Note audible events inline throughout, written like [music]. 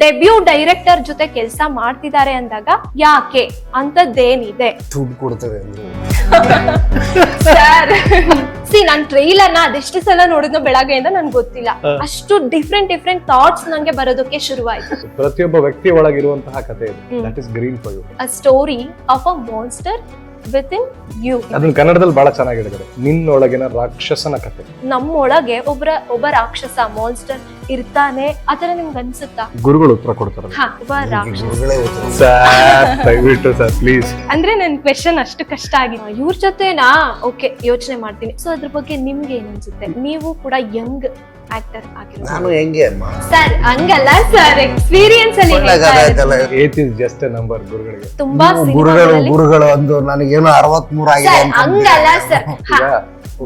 Debut director ಜೊತೆ ಕೆಲಸ ಮಾಡ್ತಿದ್ದಾರೆ ಅಂದಾಗ ಯಾಕೆ ಅಂತದ್ದೇನಿದೆ? ದುಡ್ಡು ಕೊಡ್ತೇವೆ ಅಂದ್ರೆ. ಸರ್ ಸಿ ನಾನ್ ಟ್ರೈಲರ್ನ ಅದೆಷ್ಟು ಸಲ ನೋಡಿದ್ನೋ ಬೆಳಗ್ಗೆಯಿಂದ ನನ್ಗೆ ಗೊತ್ತಿಲ್ಲ. ಅಷ್ಟು ಡಿಫ್ರೆಂಟ್ ಡಿಫ್ರೆಂಟ್ ಥಾಟ್ಸ್ ನಂಗೆ ಬರೋದಕ್ಕೆ ಶುರುವಾಯ್ತು. ಪ್ರತಿಯೊಬ್ಬ ವ್ಯಕ್ತಿ ಒಳಗಿರುವಂತಹ ಕಥೆ ಇದೆ. That is Green for you a story of a monster with in you ಅದನ್ನ ಕನ್ನಡದಲ್ಲಿ ಬಹಳ ಚೆನ್ನಾಗಿ ಹೇಳಿದ್ದಾರೆ. ನಿನ್ನೊಳಗಿನ ರಾಕ್ಷಸನ ಕತೆ. ನಮ್ಮೊಳಗೆ ಒಬ್ಬರ ಒಬ್ಬ ರಾಕ್ಷಸ ಮಾನ್ಸ್ಟರ್ ಇರ್ತಾನೆ ಆತರ ನಿಮ್ಗೆ ಅನ್ಸುತ್ತಾ? ಗುರುಗಳು ಉತ್ತರ ಕೊಡ್ತಾರೆ ಹಾ ಒಬ್ಬ ರಾಕ್ಷಸ. ಗುರುಗಳೇ ಸರ್ ದಯವಿಟ್ಟು ಸರ್ ಪ್ಲೀಸ್ ಅಂದ್ರೆ ನನ್ ಕ್ವೆಶನ್ ಅಷ್ಟು ಕಷ್ಟ ಆಗಿದೆ ಇವ್ರ ಜೊತೆನಾ? ಓಕೆ ಯೋಚನೆ ಮಾಡ್ತೀನಿ. ಸೊ ಅದ್ರ ಬಗ್ಗೆ ನಿಮ್ಗೆ ಏನ್ ಅನ್ಸುತ್ತೆ? ನೀವು ಕೂಡ ಯಂಗ್ ಆಕ್ಟರ್ ನಾನು ಹೆಂಗೆ ಅಮ್ಮ? ಸರ್ ಹಂಗಲ್ಲ ಸರ್ ಎಕ್ಸ್ಪೀರಿಯನ್ಸ್ ಅಲ್ಲಿ. Age is just a number ಗುರುಗಳಿಗೆ. ತುಂಬಾ ಗುರುಗಳು ಗುರುಗಳು ಅಂದು ನನಗೇನೋ ಅರವತ್ಮೂರು ಆಗಿದೆ ಅಂತ ಹಂಗಲ್ಲ ಸರ್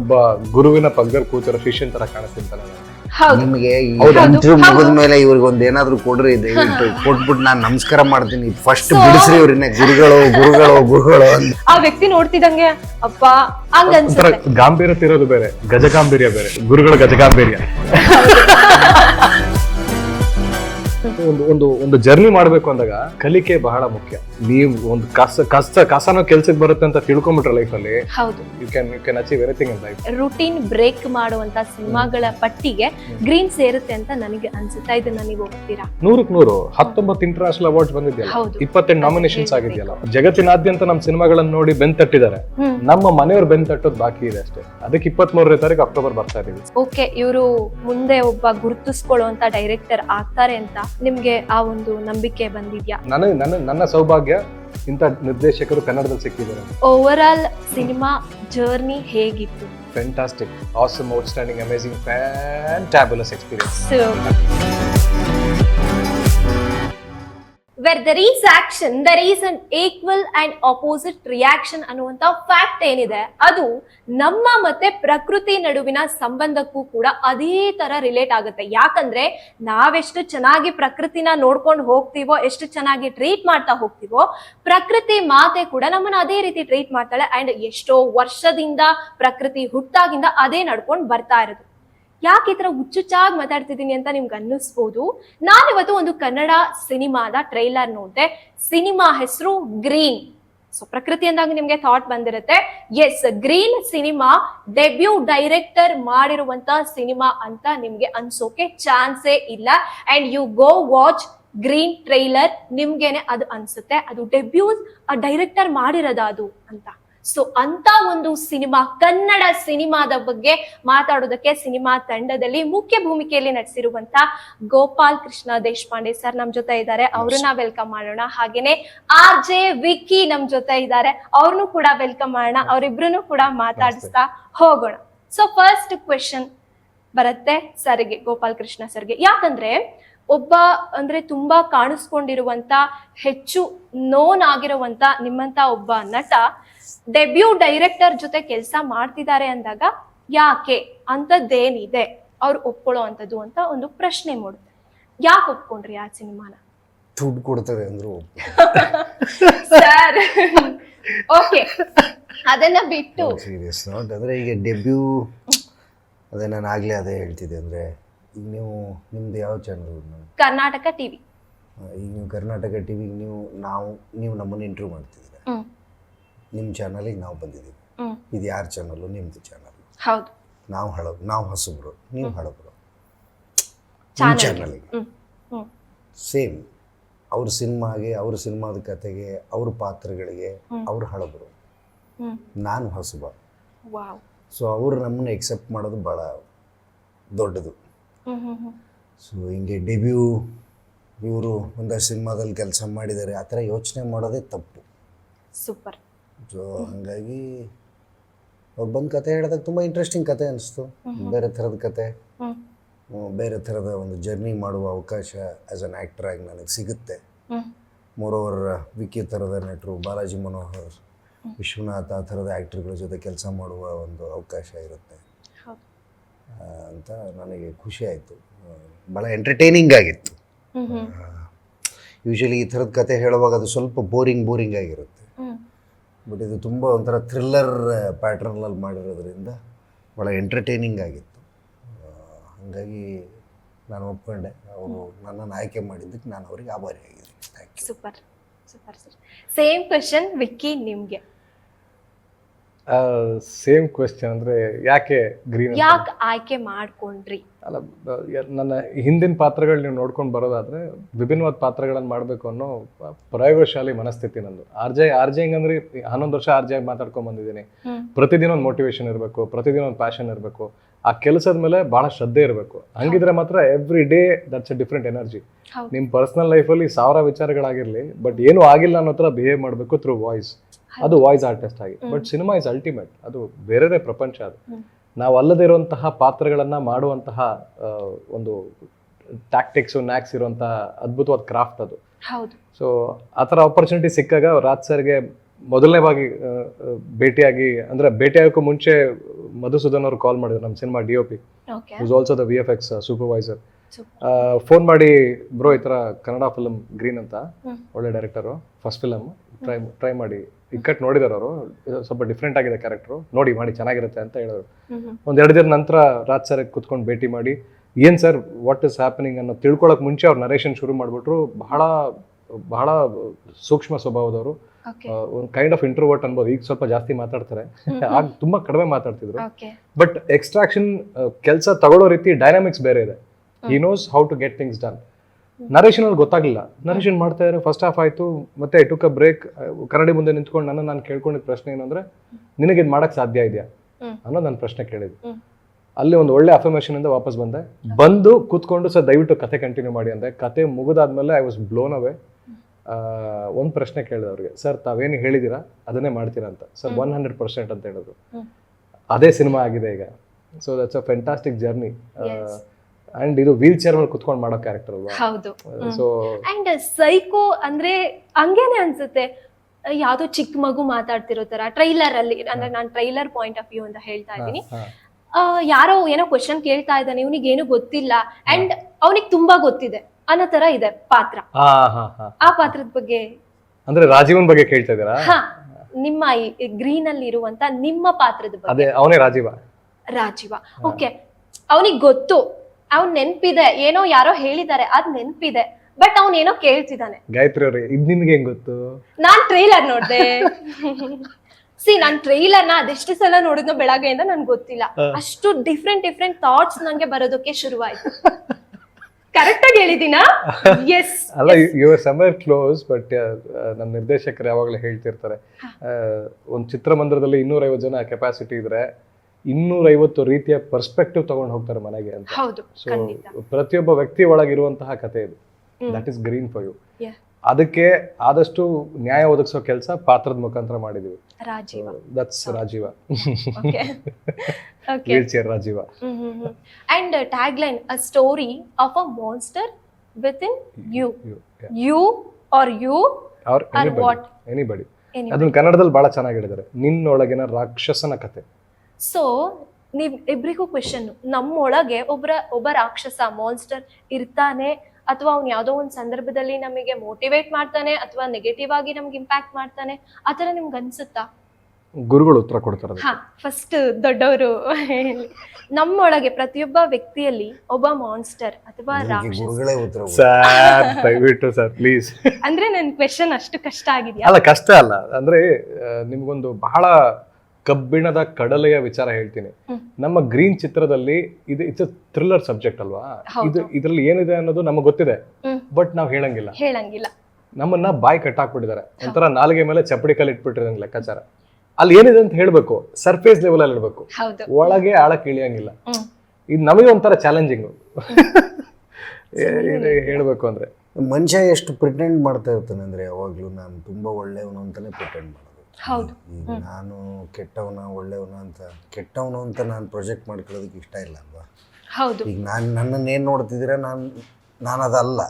ಒಬ್ಬ ಗುರುವಿನ ಪಕ್ಕದಲ್ಲಿ ಕೂತಿರೋ ಶಿಷ್ಯನ್ ತರ ಕಾಣಿಸ್ತಿಂತಲ್ಲ ನಿಮಗೆ. ಇಂಟರ್ವ್ಯೂ ಮುಗಿದ ಮೇಲೆ ಇವ್ರಿಗೆ ಒಂದ್ ಏನಾದ್ರು ಕೊಡ್ರಿ ದಯವಿಟ್ಟು [laughs] ಕೊಟ್ಬಿಟ್ಟು ನಾನು ನಮಸ್ಕಾರ ಮಾಡ್ತೀನಿ. ಫಸ್ಟ್ ಬಿಡಿಸ್ರಿ ಇವ್ರನ್ನ. ಗುರುಗಳು ಗುರುಗಳು ಗುರುಗಳು ಆ ವ್ಯಕ್ತಿ ನೋಡ್ತಿದಂಗೆ ಅಪ್ಪ ಹಂಗ ಒಂಥರ ಅನ್ಸುತ್ತೆ ಗಾಂಭೀರ್ಯ ಇರೋದು ಬೇರೆ. ಗಜಗಾಂಭೀರ್ಯ ಬೇರೆ. ಗುರುಗಳ ಗಜಗಾಂಭೀರ್ಯ. [laughs] ಒಂದು ಒಂದು ಒಂದು ಜರ್ನಿ ಮಾಡ್ಬೇಕು ಅಂದಾಗ ಕಲಿಕೆ ಬಹಳ ಮುಖ್ಯ. ನೀವು ಒಂದು ಕಸ ಕಷ್ಟ ಕಸನೋ ಕೆಲ್ಸಕ್ಕೆ ಬರುತ್ತೆ ಅಂತ ತಿಳ್ಕೊಂಬಿಟ್ರೆ ಲೈಫ್ ಅಲ್ಲಿ ಹೌದು. You can you can achieve anything in life routine break ಮಾಡುವಂತ ಸಿನಿಮಾಗಳ ಪಟ್ಟಿಗೆ ಗ್ರೀನ್ ಸೇರುತ್ತೆ ಅಂತ ನನಗೆ ಅನ್ಸುತ್ತಾ ಇದನ್ನ ನೀವು ಹೋಗ್ತೀರಾ ನೂರಕ್ ನೂರು. ಹತ್ತೊಂಬತ್ತು ಇಂಟರ್ನ್ಯಾಷನಲ್ ಅವಾರ್ಡ್ಸ್ ಬಂದಿದೆಯಲ್ಲ? ಹೌದು. ಇಪ್ಪತ್ತೆಂಟು ನಾಮಿನೇಷನ್ಸ್ ಆಗಿದೆಯಲ್ಲ? ಜಗತ್ತಿನಾದ್ಯಂತ ನಮ್ಮ ಸಿನಿಮಾಗಳನ್ನ ನೋಡಿ ಬೆನ್ ತಟ್ಟಿದ್ದಾರೆ. ನಮ್ಮ ಮನೆಯವ್ರು ಬೆನ್ ತಟ್ಟೋದು ಬಾಕಿ ಇದೆ ಅಷ್ಟೇ. ಅದಕ್ಕೆ ಇಪ್ಪತ್ತ್ ಮೂರನೇ ತಾರೀಕು ಅಕ್ಟೋಬರ್ ಬರ್ತಾ ಇದೀವಿ. ಓಕೆ ಇವರು ಮುಂದೆ ಒಬ್ಬ ಗುರುತಿಸ್ಕೊಳ್ಳುವಂತ ಡೈರೆಕ್ಟರ್ ಆಗ್ತಾರೆ ಅಂತ ನಿಮ್ಗೆ ಆ ಒಂದು ನಂಬಿಕೆ ಬಂದಿದ್ಯಾ? ನನಗೆ ನನ್ನ ನನ್ನ ಸೌಭಾಗ್ಯ ಇಂಥ ನಿರ್ದೇಶಕರು ಕನ್ನಡದಲ್ಲಿ ಸಿಕ್ಕಿದ್ದಾರೆ. ಓವರ್ ಆಲ್ ಸಿನಿಮಾ ಜರ್ನಿ ಹೇಗಿತ್ತು? Fantastic awesome outstanding amazing fantabulous experience where there is action there is an equal and opposite reaction ಅನ್ನುವಂತ ಫ್ಯಾಕ್ಟ್ ಏನಿದೆ, ಅದು ನಮ್ಮ ಮತ್ತೆ ಪ್ರಕೃತಿ ನಡುವಿನ ಸಂಬಂಧಕ್ಕೂ ಕೂಡ ಅದೇ ತರ ರಿಲೇಟ್ ಆಗುತ್ತೆ. ಯಾಕಂದ್ರೆ ನಾವೆಷ್ಟು ಚೆನ್ನಾಗಿ ಪ್ರಕೃತಿನ ನೋಡ್ಕೊಂಡು ಹೋಗ್ತೀವೋ, ಎಷ್ಟು ಚೆನ್ನಾಗಿ ಟ್ರೀಟ್ ಮಾಡ್ತಾ ಹೋಗ್ತೀವೋ, ಪ್ರಕೃತಿ ಮಾತೆ ಕೂಡ ನಮ್ಮನ್ನ ಅದೇ ರೀತಿ ಟ್ರೀಟ್ ಮಾಡ್ತಾಳೆ. ಅಂಡ್ ಎಷ್ಟೋ ವರ್ಷದಿಂದ ಪ್ರಕೃತಿ ಹುಟ್ಟಾಗಿಂದ ಅದೇ ನಡ್ಕೊಂಡು ಬರ್ತಾ ಇರೋದು. ಯಾಕೆ ಈ ತರ ಹುಚ್ಚುಚ್ಚಾಗಿ ಮಾತಾಡ್ತಿದ್ದೀನಿ ಅಂತ ನಿಮ್ಗೆ ಅನ್ನಿಸ್ಬೋದು? ನಾನಿವತ್ತು ಒಂದು ಕನ್ನಡ ಸಿನಿಮಾದ ಟ್ರೈಲರ್ ನೋಡಿದೆ. ಸಿನಿಮಾ ಹೆಸರು ಗ್ರೀನ್. ಸೊ ಪ್ರಕೃತಿ ಅಂದಾಗ ನಿಮ್ಗೆ ಥಾಟ್ ಬಂದಿರುತ್ತೆ. Yes Green cinema debut director ಮಾಡಿರುವಂತ ಸಿನಿಮಾ ಅಂತ ನಿಮ್ಗೆ ಅನ್ಸೋಕೆ ಚಾನ್ಸೇ ಇಲ್ಲ. And you go watch Green trailer ನಿಮ್ಗೇನೆ ಅದು ಅನ್ಸುತ್ತೆ. ಅದು ಡೆಬ್ಯೂ ಡೈರೆಕ್ಟರ್ ಮಾಡಿರೋದ ಅದು ಅಂತ. ಸೊ ಅಂತ ಒಂದು ಸಿನಿಮಾ, ಕನ್ನಡ ಸಿನಿಮಾದ ಬಗ್ಗೆ ಮಾತಾಡೋದಕ್ಕೆ ಸಿನಿಮಾ ತಂಡದಲ್ಲಿ ಮುಖ್ಯ ಭೂಮಿಕೆಯಲ್ಲಿ ನಟಿಸಿರುವಂತ ಗೋಪಾಲ್ ಕೃಷ್ಣ ದೇಶಪಾಂಡೆ ಸರ್ ನಮ್ ಜೊತೆ ಇದ್ದಾರೆ. ಅವ್ರನ್ನ ವೆಲ್ಕಮ್ ಮಾಡೋಣ. ಹಾಗೇನೆ ಆರ್ ಜೆ ವಿಕ್ಕಿ ನಮ್ ಜೊತೆ ಇದ್ದಾರೆ. ಅವ್ರನ್ನೂ ಕೂಡ ವೆಲ್ಕಮ್ ಮಾಡೋಣ. ಅವರಿಬ್ರು ಕೂಡ ಮಾತಾಡಿಸ್ತಾ ಹೋಗೋಣ. ಸೊ ಫಸ್ಟ್ ಕ್ವೆಶನ್ ಬರುತ್ತೆ ಸರ್ಗೆ, ಗೋಪಾಲ್ ಕೃಷ್ಣ ಸರ್ಗೆ. ಯಾಕಂದ್ರೆ ಒಬ್ಬ ಅಂದ್ರೆ ತುಂಬಾ ಕಾಣಿಸ್ಕೊಂಡಿರುವಂತ, ಹೆಚ್ಚು ನೋನ್ ಆಗಿರುವಂತ ನಿಮ್ಮಂತ ಒಬ್ಬ ನಟ ಡೆಬ್ಯೂ ಡೈರೆಕ್ಟರ್ ಜೊತೆ ಕೆಲಸ ಮಾಡ್ತಿದ್ದಾರೆ ಅಂದಾಗ ಯಾಕೆ ಅಂತದ್ದೇನಿದೆ? ಅವ್ರು ಒಪ್ಕೊಳ್ಳೋ ಅಂತದ್ದು ಅಂತ ಒಂದು ಪ್ರಶ್ನೆ ಮೂಡುತ್ತೆ. ಯಾಕೆ ಒಪ್ಕೊಂಡ್ರಿ ಆ ಸಿನಿಮಾನ? ದುಡ್ಡು ಕೊಡ್ತದೆ ಅಂದ್ರು ಸರ್ ಓಕೆ ಅದನ್ನ ಬಿಟ್ಟು ಸೀರಿಯಸ್ ನಾಟ್ ಅಂದರೆ ಈಗ ಡೆಬ್ಯೂ ಅದೇ ನಾನು ಆಗ್ಲೇ ಅದೇ ಹೇಳ್ತಿದ್ದೆ ಅಂದ್ರೆ ಈಗ ನೀವು ನಿಮ್ದು ಯಾವ ಚಾನಲ್ ಕರ್ನಾಟಕ ಟಿವಿ ಈಗ ನೀವು ಕರ್ನಾಟಕ ಟಿವಿ ನೀವು ನಾವು ನೀವು ನಮ್ಮನ್ನು ಇಂಟರ್ವ್ಯೂ ಮಾಡ್ತಿದ್ದೀರ? ನಿಮ್ಮ ಚಾನಲಿಗೆ ನಾವು ಬಂದಿದ್ದೀವಿ ಇದು ಯಾರ ಚಾನಲ್ಲು ನಿಮ್ಮದು ಚಾನಲ್ ಹೌದು. ನಾವು ಹಳ ನಾವು ಹಸುಬ್ರು ನೀವು ಹಳಬ್ರು. ನಿಮ್ಮ ಚಾನಲಿಗೆ ಸೇಮ್. ಅವ್ರ ಸಿನಿಮಾಗೆ ಅವ್ರ ಸಿನಿಮಾದ ಕತೆಗೆ ಅವ್ರ ಪಾತ್ರಗಳಿಗೆ ಅವ್ರ ಹಳಬ್ರು. ನಾನು ಹಸುಬ. ಸೊ ಅವರು ನಮ್ಮನ್ನು ಎಕ್ಸೆಪ್ಟ್ ಮಾಡೋದು ಭಾಳ ದೊಡ್ಡದು. ಸೊ ಹಿಂಗೆ ಡೆಬ್ಯೂ ಇವರು ಒಂದಷ್ಟು ಸಿನಿಮಾದಲ್ಲಿ ಕೆಲಸ ಮಾಡಿದ್ದಾರೆ ಆ ಥರ ಯೋಚನೆ ಮಾಡೋದೇ ತಪ್ಪು. ಸೂಪರ್ ಸೊ ಹಾಗಾಗಿ ಅವ್ರು ಬಂದು ಕತೆ ಹೇಳಿದಾಗ ತುಂಬ ಇಂಟ್ರೆಸ್ಟಿಂಗ್ ಕತೆ ಅನಿಸ್ತು. ಬೇರೆ ಥರದ ಕತೆ. ಬೇರೆ ಥರದ ಒಂದು ಜರ್ನಿ ಮಾಡುವ ಅವಕಾಶ ಆ್ಯಸ್ ಅನ್ ಆ್ಯಕ್ಟರ್ ಆಗಿ ನನಗೆ ಸಿಗುತ್ತೆ. ಮೋರೋವರ್ ವಿಕ್ಕಿ ಥರದ ನಟರು ಬಾಲಾಜಿ ಮನೋಹರ್ ವಿಶ್ವನಾಥ ಆ ಥರದ ಆ್ಯಕ್ಟರ್ಗಳ ಜೊತೆ ಕೆಲಸ ಮಾಡುವ ಒಂದು ಅವಕಾಶ ಇರುತ್ತೆ. ಅಂತ ನನಗೆ ಖುಷಿ ಆಯಿತು. ಭಾಳ ಎಂಟರ್ಟೈನಿಂಗ್ ಆಗಿತ್ತು. ಯೂಶಲಿ ಈ ಥರದ ಕತೆ ಹೇಳುವಾಗ ಅದು ಸ್ವಲ್ಪ ಬೋರಿಂಗ್ ಬೋರಿಂಗ್ ಆಗಿರುತ್ತೆ. ಬಟ್ ಇದು ತುಂಬ ಒಂಥರ ಥ್ರಿಲ್ಲರ್ ಪ್ಯಾಟ್ರನ್ನಲ್ಲಿ ಮಾಡಿರೋದ್ರಿಂದ ಭಾಳ ಎಂಟರ್ಟೈನಿಂಗ್ ಆಗಿತ್ತು. ಹಾಗಾಗಿ ನಾನು ಒಪ್ಕೊಂಡೆ. ಅವರು ನನ್ನನ್ನು ಆಯ್ಕೆ ಮಾಡಿದ್ದಕ್ಕೆ ನಾನು ಅವರಿಗೆ ಆಭಾರಿಯಾಗಿದ್ದೀನಿ. Thank you super super sir same question Vicky ನಿಮ್ಗೆ. ಸೇಮ್ ಕ್ವೆಶ್ಚನ್ ಅಂದ್ರೆ ಯಾಕೆ ಗ್ರೀನ್ ಯಾಕೆ ಆಯ್ಕೆ ಮಾಡ್ಕೊಂಡ್ರಿ? ಅಲ್ಲ ನನ್ನ ಹಿಂದಿನ ಪಾತ್ರಗಳು ನೀವು ನೋಡ್ಕೊಂಡು ಬರೋದಾದ್ರೆ ವಿಭಿನ್ನವಾದ ಪಾತ್ರಗಳನ್ನು ಮಾಡಬೇಕು ಅನ್ನೋ ಪ್ರಯೋಗಶಾಲಿ ಮನಸ್ಥಿತಿ ನಂದು. ಆರ್ ಜೆ ಆರ್ ಜೆ ಅಂದ್ರೆ ಹನ್ನೊಂದು ವರ್ಷ ಆರ್ ಜೆ ಮಾತಾಡ್ಕೊಂಡ್ ಬಂದಿದ್ದೀನಿ. ಪ್ರತಿದಿನ ಒಂದು ಮೋಟಿವೇಶನ್ ಇರಬೇಕು ಪ್ರತಿದಿನ ಒಂದು ಪ್ಯಾಷನ್ ಇರಬೇಕು. ಆ ಕೆಲಸದ ಮೇಲೆ ಬಹಳ ಶ್ರದ್ಧೆ ಇರಬೇಕು. ಹಂಗಿದ್ರೆ ಮಾತ್ರ every day that's a different energy. ನಿಮ್ಮ ಪರ್ಸನಲ್ ಲೈಫಲ್ಲಿ ಸಾವಿರ ವಿಚಾರಗಳಾಗಿರ್ಲಿ ಬಟ್ ಏನು ಆಗಿಲ್ಲ ಅನ್ನೋ ಥರ ಬಿಹೇವ್ ಮಾಡಬೇಕು ಥ್ರೂ ವಾಯ್ಸ್ ಅದು ವಾಯ್ಸ್ ಆರ್ಟಿಸ್ಟ್ ಆಗಿ. ಬಟ್ ಸಿನಿಮಾ ಇಸ್ ಅಲ್ಟಿಮೇಟ್ ಅದು ಬೇರೆದೇ ಪ್ರಪಂಚ ಅದು. ನಾವು ಅಲ್ಲದೇ ಇರುವಂತಹ ಪಾತ್ರಗಳನ್ನ ಮಾಡುವಂತಹ ಒಂದು ಟ್ಯಾಕ್ಟಿಕ್ಸ್ ನ್ಯಾಕ್ಸ್ ಇರುವಂತಹ ಅದ್ಭುತವಾದ ಕ್ರಾಫ್ಟ್ ಅದು. ಸೊ ಆ ಥರ ಆಪರ್ಚುನಿಟಿ ಸಿಕ್ಕಾಗ ರಾಜ್ ಸರ್ಗೆ ಮೊದಲನೇ ಬಾಗಿ ಭೇಟಿಯಾಗಿ ಅಂದ್ರೆ ಭೇಟಿಯಾಗಕ್ಕೂ ಮುಂಚೆ ಮಧುಸೂದನ್ ಅವರು ಕಾಲ್ ಮಾಡಿದ್ರು ನಮ್ಮ cinema D O P is also the V F X supervisor phone ಮಾಡಿ ಬ್ರೋ ಈ ಥರ ಕನ್ನಡ ಫಿಲಮ್ ಗ್ರೀನ್ ಅಂತ ಒಳ್ಳೆ director first film try try ಮಾಡಿ ಇಕ್ಕಟ್ ನೋಡಿದಾರ ಅವರು. ಸ್ವಲ್ಪ ಡಿಫ್ರೆಂಟ್ ಆಗಿದೆ ಕ್ಯಾರೆಕ್ಟರ್ ನೋಡಿ ಮಾಡಿ ಚೆನ್ನಾಗಿರುತ್ತೆ ಅಂತ ಹೇಳಿದ್ರು. ಒಂದ್ ಎರಡು ದಿನ ನಂತರ ರಾಜ್ ಸರ್ ಕುತ್ಕೊಂಡು ಭೇಟಿ ಮಾಡಿ ಏನ್ ಸರ್ ವಾಟ್ ಇಸ್ ಹ್ಯಾಪನಿಂಗ್ ಅನ್ನೋ ತಿಳ್ಕೊಳಕ್ ಮುಂಚೆ ಅವ್ರ ನರೇಷನ್ ಶುರು ಮಾಡ್ಬಿಟ್ರು. ಬಹಳ ಬಹಳ ಸೂಕ್ಷ್ಮ ಸ್ವಭಾವದವರು. ಒಂದು ಕೈಂಡ್ ಆಫ್ ಇಂಟ್ರೋವರ್ಟ್ ಅನ್ಬೋದು. ಈಗ ಸ್ವಲ್ಪ ಜಾಸ್ತಿ ಮಾತಾಡ್ತಾರೆ. ಆಗ ತುಂಬಾ ಕಡಿಮೆ ಮಾತಾಡ್ತಿದ್ರು. ಬಟ್ ಎಕ್ಸ್ಟ್ರಾಕ್ಷನ್ ಕೆಲಸ ತಗೊಳ್ಳೋ ರೀತಿ ಡೈನಾಮಿಕ್ಸ್ ಬೇರೆ ಇದೆ. He knows how to get things done narration ಅವ್ರು ಗೊತ್ತಾಗ್ಲಿಲ್ಲ. ನರೇಶನ್ ಮಾಡ್ತಾ ಇದ್ರೆ ಫಸ್ಟ್ ಹಾಫ್ ಆಯ್ತು ಮತ್ತೆ ಟುಕ್ ಅ ಬ್ರೇಕ್ ಕನ್ನಡಿ ಮುಂದೆ ನಿಂತ್ಕೊಂಡು ನನ್ನ ನಾನು ಕೇಳ್ಕೊಂಡಿದ್ದ ಪ್ರಶ್ನೆ ಏನಂದ್ರೆ ನಿನಗೆ ಇದು ಮಾಡಕ್ ಸಾಧ್ಯ ಇದೆಯಾ? ಅನ್ನೋ ಅನ್ನೋದು ನನ್ನ ಪ್ರಶ್ನೆ ಕೇಳಿದ್ದೆ. ಅಲ್ಲಿ ಒಂದು ಒಳ್ಳೆ ಅಫರ್ಮೇಷನ್ ಇಂದ ವಾಪಸ್ ಬಂದೆ. ಬಂದು ಕೂತ್ಕೊಂಡು ಸರ್ ದಯವಿಟ್ಟು ಕತೆ ಕಂಟಿನ್ಯೂ ಮಾಡಿ ಅಂದೆ. ಕತೆ ಮುಗಿದಾದ್ಮೇಲೆ ಐ ವಾಸ್ ಬ್ಲೋನ್ ಅವೇ ಒಂದು ಪ್ರಶ್ನೆ ಕೇಳಿದೆ ಅವ್ರಿಗೆ. ಸರ್ ತಾವೇನು ಹೇಳಿದ್ದೀರಾ ಅದನ್ನೇ ಮಾಡ್ತೀರಾ ಅಂತ. ಸರ್ ಒನ್ ಹಂಡ್ರೆಡ್ ಪರ್ಸೆಂಟ್ ಅಂತ ಹೇಳಿದ್ರು. ಅದೇ ಸಿನಿಮಾ ಆಗಿದೆ ಈಗ. So that's a fantastic journey. And ಇದು ವೀಲ್ ಚೇರ್ ಮೇಲೆ ಕುತ್ಕೊಂಡು ಮಾಡೋ ಕ್ಯಾರೆಕ್ಟರ್ ಅಲ್ವಾ? ಹೌದು. ಸೊ ಅಂಡ್ ಸೈಕೋ ಅಂದ್ರೆ ಹಂಗೇನೆ ಅನ್ಸುತ್ತೆ. ಯಾವ್ದೋ ಚಿಕ್ಕ ಮಗು ಮಾತಾಡ್ತಿರೋ ತರ ಟ್ರೈಲರ್ ಅಲ್ಲಿ ಅಂದ್ರೆ ನಾನು ಟ್ರೈಲರ್ ಪಾಯಿಂಟ್ ಆಫ್ ವ್ಯೂ ಅಂತ ಹೇಳ್ತಾ ಇದ್ದೀನಿ. ಆ, ಯಾರೋ ಏನೋ ಕ್ವಶನ್ ಕೇಳ್ತಾ ಇದ್ದಾನೆ ಇವನಿಗೆ ಏನು ಗೊತ್ತಿಲ್ಲ ಅಂಡ್ ಅವನಿಗೆ ತುಂಬಾ ಗೊತ್ತಿದೆ ಅನ್ನೋ ತರ ಇದೆ ಪಾತ್ರ. ಆ ಪಾತ್ರದ ಬಗ್ಗೆ ಅಂದ್ರೆ ರಾಜೀವನ್ ಬಗ್ಗೆ ಕೇಳ್ತಾ ಇದ್ದೀರಾ? ಹಾ. ನಿಮ್ಮ ಗ್ರೀನ್ ಅಲ್ಲಿ ಇರುವಂತ ನಿಮ್ಮ ಪಾತ್ರದ ಬಗ್ಗೆ. ಅದೇ ಅವನೇ ರಾಜೀವ. ರಾಜೀವ. ಓಕೆ ಅವನಿಗೆ ಗೊತ್ತು. ಅವ್ನ್ ನೆನ್ಪಿದೆ ಏನೋ ಯಾರೋ ಹೇಳಿದ್ದಾರೆ ಅದ್ ನೆನ್ಪಿದೆ ಬಟ್ ಅವ್ನ್ ಏನೋ ಕೇಳ್ತಿದ್ದಾನೆ. ಗಾಯತ್ರಿ ಅವ್ರೆ ಇದ್ ನಿನ್ಗೆ ಹೆಂಗ್ ಗೊತ್ತು? ನಾನ್ ಟ್ರೈಲರ್ ನೋಡ್ದೆ. ಸಿ ನಾನ್ ಟ್ರೈಲರ್ನ ಅದೆಷ್ಟು ಸಲ ನೋಡಿದ್ನೋ ಬೆಳಗ್ಗೆಯಿಂದ ನನ್ಗೆ ಗೊತ್ತಿಲ್ಲ. ಅಷ್ಟು ಡಿಫ್ರೆಂಟ್ ಡಿಫ್ರೆಂಟ್ ಥಾಟ್ಸ್ ನಂಗೆ ಬರೋದಕ್ಕೆ ಶುರುವಾಯ್ತು. ಕರೆಕ್ಟ್ ಆಗಿ ಹೇಳಿದಿನ ಎಸ್ ಅಲ್ಲ you are somewhere close but ನಮ್ಮ ನಿರ್ದೇಶಕರು ಯಾವಾಗಲೂ ಹೇಳ್ತಿರ್ತಾರೆ. ಒಂದು ಚಿತ್ರಮಂದಿರದಲ್ಲಿ ಇನ್ನೂರೈವತ್ತು ಜನ ಕೆಪಾಸಿಟಿ ಇದ್ರೆ ಇನ್ನೂರೈವತ್ತು ರೀತಿಯ ಪರ್ಸ್ಪೆಕ್ಟಿವ್ ತಗೊಂಡು ಹೋಗ್ತಾರೆ ಮನೆಗೆ ಅಂತ. ಹೌದು ಸೊ ಪ್ರತಿಯೊಬ್ಬ ವ್ಯಕ್ತಿ ಒಳಗಿರುವಂತಹ ಕತೆ ಇದು. That is Green for you. ಅದಕ್ಕೆ ಆದಷ್ಟು ನ್ಯಾಯ ಒದಗಿಸೋ ಕೆಲಸ ಪಾತ್ರದ ಮುಖಾಂತರ ಮಾಡಿದೀವಿ. Rajeev. That's Rajeev. Wheelchair [laughs] Rajeev. And tag line a story of a monster with in you you are you are? Anybody ಅದನ್ನ ಕನ್ನಡದಲ್ಲಿ ಬಹಳ ಚೆನ್ನಾಗಿ ಹೇಳಿದ್ದಾರೆ. ನಿನ್ನೊಳಗಿನ ರಾಕ್ಷಸನ ಕತೆ. ಸೊ ನೀವ್ ಇಬ್ರಿಗೂ ಕ್ವೆಶನ್ ನಮ್ಮೊಳಗೆ ಒಬ್ಬರ ಒಬ್ಬ ರಾಕ್ಷಸ ಮಾನ್ಸ್ಟರ್ ಇರ್ತಾನೆ ಅಥವಾ ಅವ್ನು ಯಾವ್ದೋ ಒಂದ್ ಸಂದರ್ಭದಲ್ಲಿ ನಮಗೆ ಮೋಟಿವೇಟ್ ಮಾಡ್ತಾನೆ ಅಥವಾ ನೆಗೆಟಿವ್ ಆಗಿ ನಮ್ಗೆ ಇಂಪ್ಯಾಕ್ಟ್ ಮಾಡ್ತಾನೆ ಆತರ ನಿಮ್ಗೆ ಅನ್ಸುತ್ತಾ? ಗುರುಗಳು ಉತ್ತರ ಕೊಡ್ತಾರೆ. ಹಾ ಫಸ್ಟ್ ದೊಡ್ಡವರು ಹೇಳಿ. ನಮ್ಮೊಳಗೆ ಪ್ರತಿಯೊಬ್ಬ ವ್ಯಕ್ತಿಯಲ್ಲಿ ಒಬ್ಬ ಮಾನ್ಸ್ಟರ್ ಅಥವಾ ರಾಕ್ಷಸ. ಗುರುಗಳೇ ಉತ್ತರ ಕೊಡ್ತಾರೆ. ಸರ್ [laughs] ದಯವಿಟ್ಟು ಸರ್ ಪ್ಲೀಸ್ ಅಂದ್ರೆ ನನ್ ಕ್ವೆಶನ್ ಅಷ್ಟು ಕಷ್ಟ ಆಗಿದೆಯಾ? ಅಲ್ಲ ಕಷ್ಟ ಅಲ್ಲ. ಅಂದ್ರೆ ಆ, ನಿಮ್ಗೊಂದು ಬಹಳ ಕಬ್ಬಿಣದ ಕಡಲೆಯ ವಿಚಾರ ಹೇಳ್ತೀನಿ. ನಮ್ಮ ಗ್ರೀನ್ ಚಿತ್ರದಲ್ಲಿ ಇದು ಇಟ್ಸ್ ಥ್ರಿಲ್ಲರ್ ಸಬ್ಜೆಕ್ಟ್ ಅಲ್ವಾ? ಇದು ಇದರಲ್ಲಿ ಏನಿದೆ ಅನ್ನೋದು ನಮಗೆ ಗೊತ್ತಿದೆ. ಬಟ್ ನಾವು ಹೇಳಂಗಿಲ್ಲ. ಹೇಳಂಗಿಲ್ಲ. ನಮ್ಮನ್ನ ಬಾಯಿ ಕಟ್ಟಾಕ್ಬಿಟ್ಟಿದ್ದಾರೆ. ಒಂಥರ ನಾಲಿಗೆ ಮೇಲೆ ಚಪ್ಪಡಿ ಕಲ್ಲಿ ಇಟ್ಬಿಟ್ಟಿರಂಗ್ ಲೆಕ್ಕಾಚಾರ. ಅಲ್ಲಿ ಏನಿದೆ ಅಂತ ಹೇಳ್ಬೇಕು. ಸರ್ಫೇಸ್ ಲೆವೆಲ್ ಅಲ್ಲಿ ಇರ್ಬೇಕು ಒಳಗೆ ಆಳಕ್ಕೆ ಇಳಿಯಂಗಿಲ್ಲ ಇದು ನಮಗೆ ಒಂಥರ ಚಾಲೆಂಜಿಂಗ್ [laughs] ಹೇಳ್ಬೇಕು ಅಂದ್ರೆ. ಮನುಷ್ಯ ಎಷ್ಟು ಪ್ರಿಟೆಂಡ್ ಮಾಡ್ತಾ ಇರ್ತಾನೆ ಅಂದ್ರೆ ಯಾವಾಗ್ಲೂ ನಾನು ತುಂಬಾ ಒಳ್ಳೆಯವನು ಅಂತಾನೆ ಪ್ರಿಟೆಂಡ್ ಮಾಡೋದು ಹೌದು. ನಾನು ಕೆಟ್ಟವನ ಒಳ್ಳೆಯವನ ಅಂತ ಕೆಟ್ಟವನು ಅಂತ ನಾನು ಪ್ರೊಜೆಕ್ಟ್ ಮಾಡ್ಕೊಳ್ಳೋದಕ್ಕೆ ಇಷ್ಟ ಇಲ್ಲ ಅಲ್ವಾ? ಹೌದು. ಈಗ ನಾನು ನನ್ನನ್ನು ಏನು ನೋಡ್ತಿದ್ದೀರಾ ನಾನು ನಾನು ಅದಲ್ಲ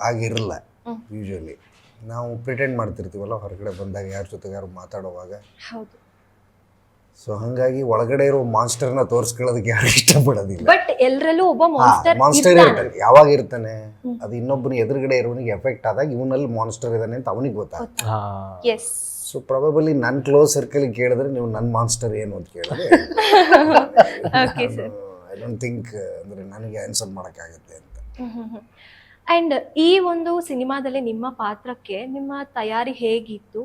ಆಗಿರಲ್ಲ ಯೂಶಲಿ ಯೂಶ್ವಲಿ ನಾವು ಪ್ರಿಟೆಂಡ್ ಮಾಡ್ತಿರ್ತೀವಲ್ಲ ಹೊರಗಡೆ ಬಂದಾಗ ಯಾರ ಜೊತೆಗಾರು ಮಾತಾಡುವಾಗ. ಹೌದು. ಸೊ ಹಾಗಾಗಿ ಒಳಗಡೆ ಇರೋ ಮಾನ್ಸ್ಟರ್ನ ತೋರಿಸ್ಕೊಳ್ಳೋದಕ್ಕೆ ಯಾರು ಇಷ್ಟಪಡೋದಿಲ್ಲ. ಬಟ್ ಎಲ್ಲರಲ್ಲೂ ಒಬ್ಬ ಮಾನ್ಸ್ಟರ್ ಮಾನ್ಸ್ಟರ್ ಇರ್ತಾನೆ. ಯಾವಾಗ ಇರ್ತಾನೆ? ಅದು ಇನ್ನೊಬ್ಬನ ಎದುರುಗಡೆ ಇರೋನಿಗೆ ಎಫೆಕ್ಟ್ ಆದಾಗ ಇವನಲ್ಲಿ ಮಾನ್ಸ್ಟರ್ ಇದ್ದಾನೆ ಅಂತ ಅವನಿಗೆ ಗೊತ್ತಾಗುತ್ತೆ. ಎಸ್ ಸೊ ಪ್ರಾಬಬಲಿ ನನ್ನ ಕ್ಲೋಸ್ ಸರ್ಕಲ್ ಕೇಳಿದ್ರೆ ನೀವು ನನ್ನ ಮಾನ್ಸ್ಟರ್ ಏನು ಅಂತ ಕೇಳಿದ್ರೆ. ಐ ಡೋಂಟ್ ಥಿಂಕ್ ಅಂದರೆ ನನಗೆ ಆನ್ಸರ್ ಮಾಡೋಕ್ಕಾಗತ್ತೆ ಅಂತ. ಅಂಡ್ ಈ ಒಂದು ಸಿನಿಮಾದಲ್ಲಿ ನಿಮ್ಮ ಪಾತ್ರಕ್ಕೆ ನಿಮ್ಮ ತಯಾರಿ ಹೇಗಿತ್ತು?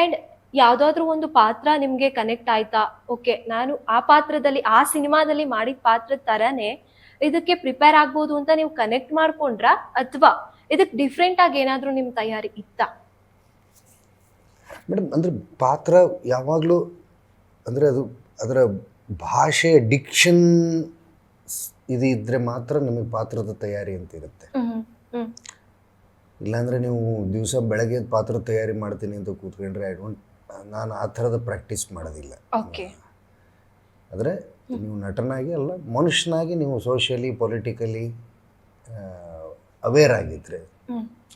ಅಂಡ್ ಯಾವುದಾದ್ರೂ ಒಂದು ಪಾತ್ರ ನಿಮಗೆ ಕನೆಕ್ಟ್ ಆಯ್ತಾ? ಓಕೆ ನಾನು ಆ ಪಾತ್ರದಲ್ಲಿ ಆ ಸಿನಿಮಾದಲ್ಲಿ ಮಾಡಿದ ಪಾತ್ರದ ತರನೇ ಇದಕ್ಕೆ ಪ್ರಿಪೇರ್ ಆಗ್ಬೋದು ಅಂತ ನೀವು ಕನೆಕ್ಟ್ ಮಾಡ್ಕೊಂಡ್ರಾ? ಅಥವಾ ಇದಕ್ಕೆ ಡಿಫ್ರೆಂಟ್ ಆಗಿ ಏನಾದ್ರೂ ನಿಮ್ ತಯಾರಿ ಇತ್ತಾ? ಮೇಡಮ್ ಅಂದರೆ ಪಾತ್ರ ಯಾವಾಗಲೂ ಅಂದರೆ ಅದು ಅದರ ಭಾಷೆ ಡಿಕ್ಷನ್ ಇದು ಇದ್ದರೆ ಮಾತ್ರ ನಿಮಗೆ ಪಾತ್ರದ ತಯಾರಿ ಅಂತ ಇರುತ್ತೆ. ಇಲ್ಲಾಂದರೆ ನೀವು ದಿವಸ ಬೆಳಗ್ಗೆ ಪಾತ್ರ ತಯಾರಿ ಮಾಡ್ತೀನಿ ಅಂತ ಕೂತ್ಕೊಂಡ್ರೆ ಐ ಡೋಂಟ್ ನಾನು ಆ ಥರದ ಪ್ರಾಕ್ಟೀಸ್ ಮಾಡೋದಿಲ್ಲ. ಓಕೆ ಆದರೆ ನೀವು ನಟನಾಗಿ ಅಲ್ಲ ಮನುಷ್ಯನಾಗಿ ನೀವು ಸೋಷಿಯಲಿ ಪೊಲಿಟಿಕಲಿ ಅವೇರ್ ಆಗಿದ್ರೆ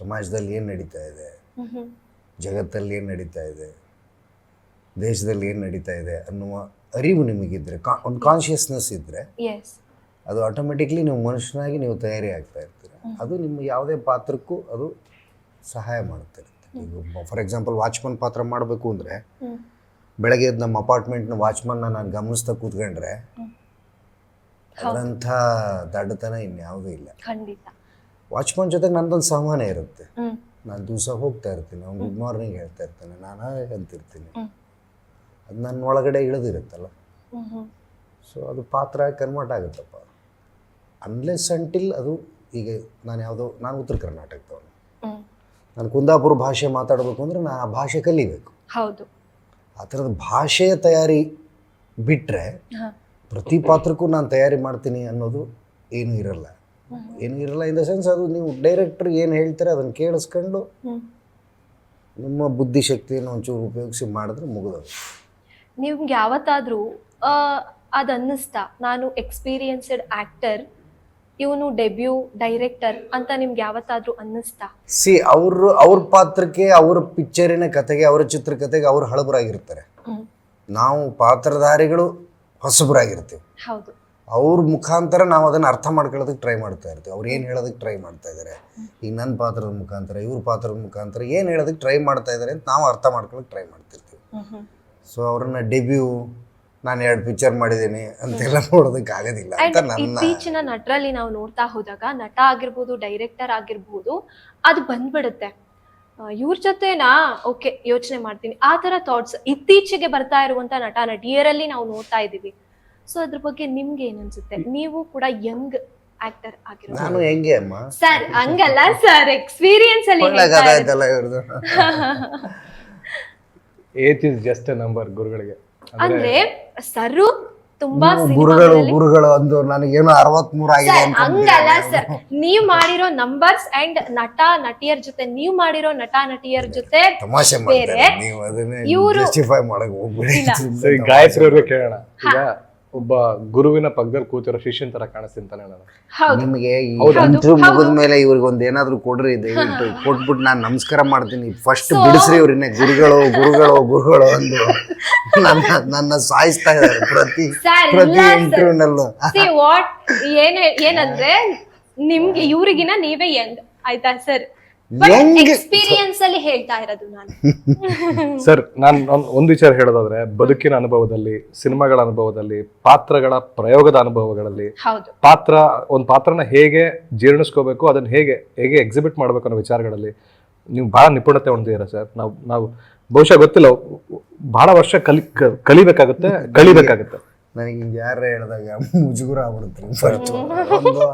ಸಮಾಜದಲ್ಲಿ ಏನು ನಡೀತಾ ಇದೆ? ಜಗತ್ತಲ್ಲಿ ಏನು ನಡೀತಾ ಇದೆ? ದೇಶದಲ್ಲಿ ಏನು ನಡೀತಾ ಇದೆ ಅನ್ನುವ ಅರಿವು ನಿಮಗಿದ್ರೆ ಕಾ ಒಂದು ಕಾನ್ಷಿಯಸ್ನೆಸ್ ಇದ್ದರೆ ಅದು ಆಟೋಮೆಟಿಕ್ಲಿ ನೀವು ಮನುಷ್ಯನಾಗಿ ನೀವು ತಯಾರಿ ಆಗ್ತಾ ಇರ್ತೀರ. ಅದು ನಿಮ್ಮ ಯಾವುದೇ ಪಾತ್ರಕ್ಕೂ ಅದು ಸಹಾಯ ಮಾಡುತ್ತೆ. ಈಗ ಫಾರ್ ಎಕ್ಸಾಂಪಲ್ ವಾಚ್ಮನ್ ಪಾತ್ರ ಮಾಡಬೇಕು ಅಂದರೆ ಬೆಳಗ್ಗೆ ನಮ್ಮ ಅಪಾರ್ಟ್ಮೆಂಟ್ನ ವಾಚ್ಮನ್ನ ನಾನು ಗಮನಿಸ್ತಾ ಕೂತ್ಕೊಂಡ್ರೆ ಅದರಂಥ ದಡ್ಡತನ ಇನ್ಯಾವುದೂ ಇಲ್ಲ. ವಾಚ್ಮನ್ ಜೊತೆಗೆ ನಂದೊಂದು ಸಾಮಾನ್ಯ ಇರುತ್ತೆ. ನಾನು ದಿವಸ ಹೋಗ್ತಾ ಇರ್ತೀನಿ ಅವ್ನು ಗುಡ್ ಮಾರ್ನಿಂಗ್ ಹೇಳ್ತಾ ಇರ್ತಾನೆ ನಾನು ಅಂತಿರ್ತೀನಿ. ಅದು ನನ್ನ ಒಳಗಡೆ ಇಳಿದಿರುತ್ತಲ್ಲ. ಸೊ ಅದು ಪಾತ್ರ ಕನ್ವರ್ಟ್ ಆಗುತ್ತಪ್ಪ. ಅನ್ಲೆಸ್ ಅಂಟಿಲ್ ಅದು ಈಗ ನಾನು ಯಾವುದೋ ನಾನು ಉತ್ತರ ಕರ್ನಾಟಕದವನು. ನಾನು ಕುಂದಾಪುರ ಭಾಷೆ ಮಾತಾಡಬೇಕು ಅಂದರೆ ನಾನು ಆ ಭಾಷೆ ಕಲಿಬೇಕು. ಹೌದು. ಆ ಥರದ ಭಾಷೆಯ ತಯಾರಿ ಬಿಟ್ಟರೆ ಪ್ರತಿ ಪಾತ್ರಕ್ಕೂ ನಾನು ತಯಾರಿ ಮಾಡ್ತೀನಿ ಅನ್ನೋದು ಏನೂ ಇರಲ್ಲ. ಏನೂ ಇರಲ್ಲ ಇನ್ ದ ಸೆನ್ಸ್ ಅದು ನೀವು ಡೈರೆಕ್ಟ್ರ್ ಏನು ಹೇಳ್ತಾರೆ ಅದನ್ನು ಕೇಳಿಸ್ಕೊಂಡು ನಿಮ್ಮ ಬುದ್ಧಿಶಕ್ತಿಯನ್ನು ಒಂಚೂರು ಉಪಯೋಗಿಸಿ ಮಾಡಿದ್ರೆ ಮುಗಿದು ನಿಮ್ಗೆ ಯಾವತ್ತಾದರೂ ಅದು ಅನ್ನಿಸ್ತಾ ನಾನು ಎಕ್ಸ್ಪೀರಿಯನ್ಸ್ಡ್ ಆ್ಯಕ್ಟರ್ ಇವನು ಡೆಬ್ಯೂ ಡೈರೆಕ್ಟರ್ ಅಂತ ನಿಮ್ಗೆ ಯಾವತ್ತಾದರೂ ಅನ್ನಿಸ್ತಾ? ಸಿ ಅವರು ಅವ್ರ ಪಾತ್ರಕ್ಕೆ ಅವ್ರ ಪಿಕ್ಚರಿನ ಕತೆಗೆ ಅವರ ಚಿತ್ರಕಥೆಗೆ ಅವ್ರು ಹಳಬರಾಗಿರ್ತಾರೆ. ನಾವು ಪಾತ್ರಧಾರಿಗಳು ಹೊಸಬರಾಗಿರ್ತೀವಿ. ಹೌದು. ಅವ್ರ ಮುಖಾಂತರ ನಾವು ಅದನ್ನು ಅರ್ಥ ಮಾಡ್ಕೊಳ್ಳೋದಕ್ಕೆ ಟ್ರೈ ಮಾಡ್ತಾ ಇರ್ತೀವಿ. ಅವ್ರು ಏನು ಹೇಳೋದಕ್ಕೆ ಟ್ರೈ ಮಾಡ್ತಾ ಇದ್ದಾರೆ ಈಗ ನನ್ನ ಪಾತ್ರದ ಮುಖಾಂತರ ಇವ್ರ ಪಾತ್ರದ ಮುಖಾಂತರ ಏನು ಹೇಳೋದಕ್ಕೆ ಟ್ರೈ ಮಾಡ್ತಾ ಇದ್ದಾರೆ ಅಂತ ನಾವು ಅರ್ಥ ಮಾಡ್ಕೊಳ್ಳೋಕೆ ಟ್ರೈ ಮಾಡ್ತಿರ್ತೀವಿ. ಸೊ ಅವ್ರನ್ನ ಡೆಬ್ಯೂ ನಾನು ಎರಡು ಪಿಕ್ಚರ್ ಮಾಡಿದ್ದೀನಿ ಅಂತೆಲ್ಲ ನೋಡೋದಕ್ಕೆ ಆಗೋದಿಲ್ಲ ಅಂತ ನನ್ನ ಇತ್ತೀಚಿನ ನಟರಲ್ಲಿ ನಾವು ನೋಡ್ತಾ ಹೋದಾಗ ನಟ ಆಗಿರ್ಬೋದು ಡೈರೆಕ್ಟರ್ ಆಗಿರ್ಬೋದು ಅದು ಬಂದ್ಬಿಡುತ್ತೆ. ಇವ್ರ ಜೊತೆನಾ ಓಕೆ ಯೋಚನೆ ಮಾಡ್ತೀನಿ. ಆ ತರ ಥಾಟ್ಸ್ ಇತ್ತೀಚೆಗೆ ಬರ್ತಾ ಇರುವಂತ ನಟ ನಟಿಯರಲ್ಲಿ ನಾವು ನೋಡ್ತಾ ಇದೀವಿ ಸೊ ಅದ್ರ ಬಗ್ಗೆ ನಿಮ್ಗೆ ಏನ್ ಅನ್ಸುತ್ತೆ? ನೀವು ಕೂಡ ಯಂಗ್ ಆಕ್ಟರ್ ಆಗಿರೋ ನಾನು ಹೆಂಗೆ ಅಮ್ಮ? ಸರ್ ಹಂಗಲ್ಲ ಸರ್ ಎಕ್ಸ್ಪೀರಿಯನ್ಸ್ ಅಲ್ಲಿ ಹೇಳ್ತಾ ಕಥೆ ಇರೋದು. ಆಯ್ತಲ್ಲ ಇವ್ರದ್ದು. Age is just a number ಗುರುಗಳಿಗೆ. ಅಂದ್ರೆ ಸರು ತುಂಬಾ ನೀವು ಗುರುಗಳು ಸಿನಿಮಾಗಳಲ್ಲಿ ಗುರುಗಳು ಅಂದು ನನಗೇನು ಅರವತ್ಮೂರು ಆಗಿದೆ ಸರ್ ಅಂತ ಹಂಗಲ್ಲ ಸರ್. ನೀವ್ ಮಾಡಿರೋ ನಂಬರ್ಸ್ ಅಂಡ್ ನಟ ನಟಿಯರ್ ಜೊತೆ ನೀವ್ ಮಾಡಿರೋ ನಟ ನಟಿಯರ್ ಜೊತೆ ತಮಾಷೆ ಬೇರೆ. ಮಾಡ್ತಾರೆ ನೀವು ಅದನ್ನೇ ಇವ್ರು- ಜಸ್ಟಿಫೈ ಮಾಡಕ್ ಹೋಗ್ಬಿಡಿ. ಇಲ್ಲ. ಸೊ ಈ ಗಾಯತ್ರಿಯವ್ರಿಗೆ ಕೇಳೋಣ. ಈಗ ಒಬ್ಬ ಗುರುವಿನ ಪಕ್ಕದಲ್ಲಿ ಕೂತಿರೋ ಶಿಷ್ಯನ ತರ ಕಾಣಿಸ್ತೀನಿ ತಾನೆ ನಾನು. ಹೌದು. ನಿಮಗೆ. ಇಂಟ್ರ್ಯೂ ಮುಗಿದ ಮೇಲೆ ಇವ್ರಿಗೆ ಒಂದ್ ಏನಾದ್ರು ಕೊಡ್ರಿ ದಯವಿಟ್ಟು [laughs] ಕೊಟ್ಬಿಟ್ಟು ನಾನು ನಮಸ್ಕಾರ ಮಾಡ್ತೀನಿ. ಫಸ್ಟ್ ಬಿಡಿಸ್ರಿ ಇವ್ರನ್ನ ಗುರುಗಳು ಗುರುಗಳು ಗುರುಗಳು ಅಂದು. ನನ್ನ ನನ್ನ ಸಾಯಿಸ್ತಾ ಇದ್ದಾರೆ ಪ್ರತಿ ಸರ್ ಪ್ರತಿ ಇಂಟರ್ವ್ಯೂನಲ್ಲೂ ಸಿ ವಾಟ್ ಏನ್ ಏನಂದ್ರೆ ನಿಮ್ಗೆ ಇವ್ರಿಗಿನ ನೀವೇ ಯಂಗ್ ಆಯ್ತಾ ಸರ್ ಎಕ್ಸ್ಪೀರಿಯನ್ಸ್ ಅಲ್ಲಿ ಹೇಳ್ತಾ ಇರೋದು ನಾನು. ಸರ್ ನಾನು ಒಂದು ವಿಚಾರ ಹೇಳೋದಾದ್ರೆ ಬದುಕಿನ ಅನುಭವದಲ್ಲಿ ಸಿನಿಮಾಗಳ ಅನುಭವದಲ್ಲಿ ಪಾತ್ರಗಳ ಪ್ರಯೋಗದ ಅನುಭವಗಳಲ್ಲಿ ಹೌದು. ಪಾತ್ರ ಒಂದು ಪಾತ್ರನ ಹೇಗೆ ಜೀರ್ಣಿಸ್ಕೋಬೇಕು ಅದನ್ನ ಹೇಗೆ ಹೇಗೆ ಎಕ್ಸಿಬಿಟ್ ಮಾಡ್ಬೇಕು ಅನ್ನೋ ವಿಚಾರಗಳಲ್ಲಿ ನೀವು ಬಹಳ ನಿಪುಣತೆ ಹೊಂದಿದ್ದೀರಾ ಸರ್ ನಾವು ನಾವು ಬಹುಶಃ ಗೊತ್ತಿಲ್ಲ ಬಹಳ ವರ್ಷ ಕಲಿ ಕಲಿಬೇಕಾಗುತ್ತೆ ಕಲಿಬೇಕಾಗುತ್ತೆ. ನನಗೆ ಯಾರೇ ಯಾರ ಹೇಳಿದಾಗ ಮುಜುಗುರ ಆಗ್ಬಿಡುತ್ತೆ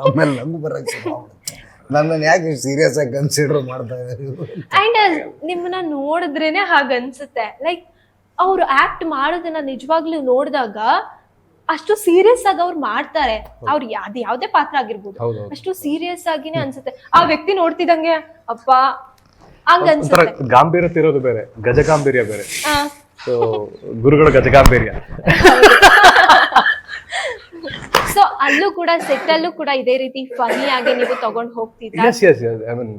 ಆಮೇಲೆ ನಂಗು ಬರಕ್ಕೆ ನನ್ನನ್ನು ಯಾಕೆ ಸೀರಿಯಸ್ ಆಗಿ ಕನ್ಸಿಡರ್ ಮಾಡ್ತಾ ಇದ್ದಾರೆ? ಅಂಡ್ ನಿಮ್ಮನ್ನ ನೋಡಿದ್ರೇನೆ ಹಾಗ ಅನ್ಸುತ್ತೆ. ಲೈಕ್ ಅವ್ರು ಆಕ್ಟ್ ಮಾಡೋದನ್ನ ನಿಜವಾಗ್ಲೂ ನೋಡಿದಾಗ ಅಷ್ಟು ಸೀರಿಯಸ್ ಆಗಿ ಅವ್ರು ಮಾಡ್ತಾರೆ. ಅವ್ರು ಯಾವ್ದು ಯಾವ್ದೇ ಪಾತ್ರ ಆಗಿರ್ಬೋದು. ಹೌದು ಅಷ್ಟು ಸೀರಿಯಸ್ ಆಗಿನೇ ಅನ್ಸುತ್ತೆ. ಆ ವ್ಯಕ್ತಿ ನೋಡ್ತಿದಂಗೆ ಅಪ್ಪ ಹಂಗ ಒಂಥರ ಅನ್ಸುತ್ತೆ. ಗಾಂಭೀರ್ಯತೆ ಇರೋದು ಬೇರೆ ಗಜಗಾಂಭೀರ್ಯ ಬೇರೆ. ಆ, ಸೊ ಗುರುಗಳ ಗಜಗಾಂಭೀರ್ಯ. ಸೊ ಅಲ್ಲೂ ಕೂಡ ಸೆಟ್ ಅಲ್ಲೂ ಕೂಡ ಇದೇ ರೀತಿ ಫನಿ ಆಗಿ ನೀವು ತಗೊಂಡು ಹೋಗ್ತಿದ್ದ yes yes I mean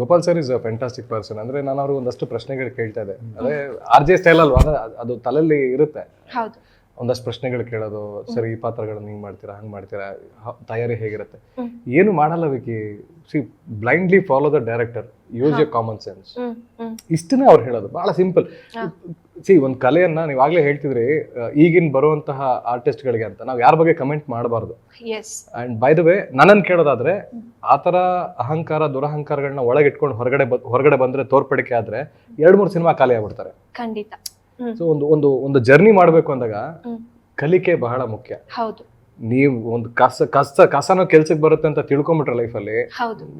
Gopal sir is a fantastic person ಅಂದ್ರೆ ನಾನು ಅವ್ರಿಗೆ ಒಂದಷ್ಟು ಪ್ರಶ್ನೆಗಳು ಕೇಳ್ತಾ ಇದ್ದೆ. ಅದೇ ಆರ್ ಜೆ ಸ್ಟೈಲ್ ಅಲ್ವಾ? ಅದು ತಲೆಯಲ್ಲಿ ಇರುತ್ತೆ. ಹೌದು. ಒಂದಷ್ಟು ಪ್ರಶ್ನೆಗಳು ಕೇಳೋದು ಸರಿ ಈ ಪಾತ್ರಗಳನ್ನ ಹಿಂಗ್ ಮಾಡ್ತೀರಾ ಹಂಗ್ ಮಾಡ್ತೀರಾ ತಯಾರಿ ಹೇಗಿರುತ್ತೆ. ಏನು ಮಾಡಲ್ಲ Vicky. See blindly follow the director use your common sense ಇಷ್ಟನೇ ಇಷ್ಟನ್ನೇ ಅವ್ರು ಹೇಳೋದು ಬಹಳ ಸಿಂಪಲ್. ಸಿ ಒಂದು ಕಲೆಯನ್ನ ನೀವು ಆಗ್ಲೇ ಹೇಳ್ತಿದ್ರಿ ಈಗಿನ ಬರುವಂತಹ ಆರ್ಟಿಸ್ಟ್ಗಳಿಗೆ ಅಂತ. ನಾವು ಯಾರ ಬಗ್ಗೆ ಕಮೆಂಟ್ ಮಾಡಬಾರ್ದು. ಅಂಡ್ ಬೈ ದ ವೇ ನನ್ನನ್ನು ಕೇಳೋದಾದ್ರೆ ಆ ಥರ ಅಹಂಕಾರ ದುರಹಂಕಾರಗಳನ್ನ ಒಳಗಿಟ್ಕೊಂಡು ಹೊರಗಡೆ ಹೊರಗಡೆ ಬಂದ್ರೆ ತೋರ್ಪಡಿಕೆ ಆದ್ರೆ ಎರಡು ಮೂರು ಸಿನಿಮಾ ಖಾಲಿ ಆಗ್ಬಿಡ್ತಾರೆ. ಖಂಡಿತ. ಸೊ ಒಂದು ಒಂದು ಒಂದು ಜರ್ನಿ ಮಾಡಬೇಕು ಅಂದಾಗ ಕಲಿಕೆ ಬಹಳ ಮುಖ್ಯ. ಹೌದು. ನೀವು ಒಂದು ಕಸ ಕಸ ಕಸನೋ ಕೆಲ್ಸಕ್ಕೆ ಬರುತ್ತೆ ಅಂತ ತಿಳ್ಕೊಂಬಿಟ್ರೆ ಲೈಫಲ್ಲಿ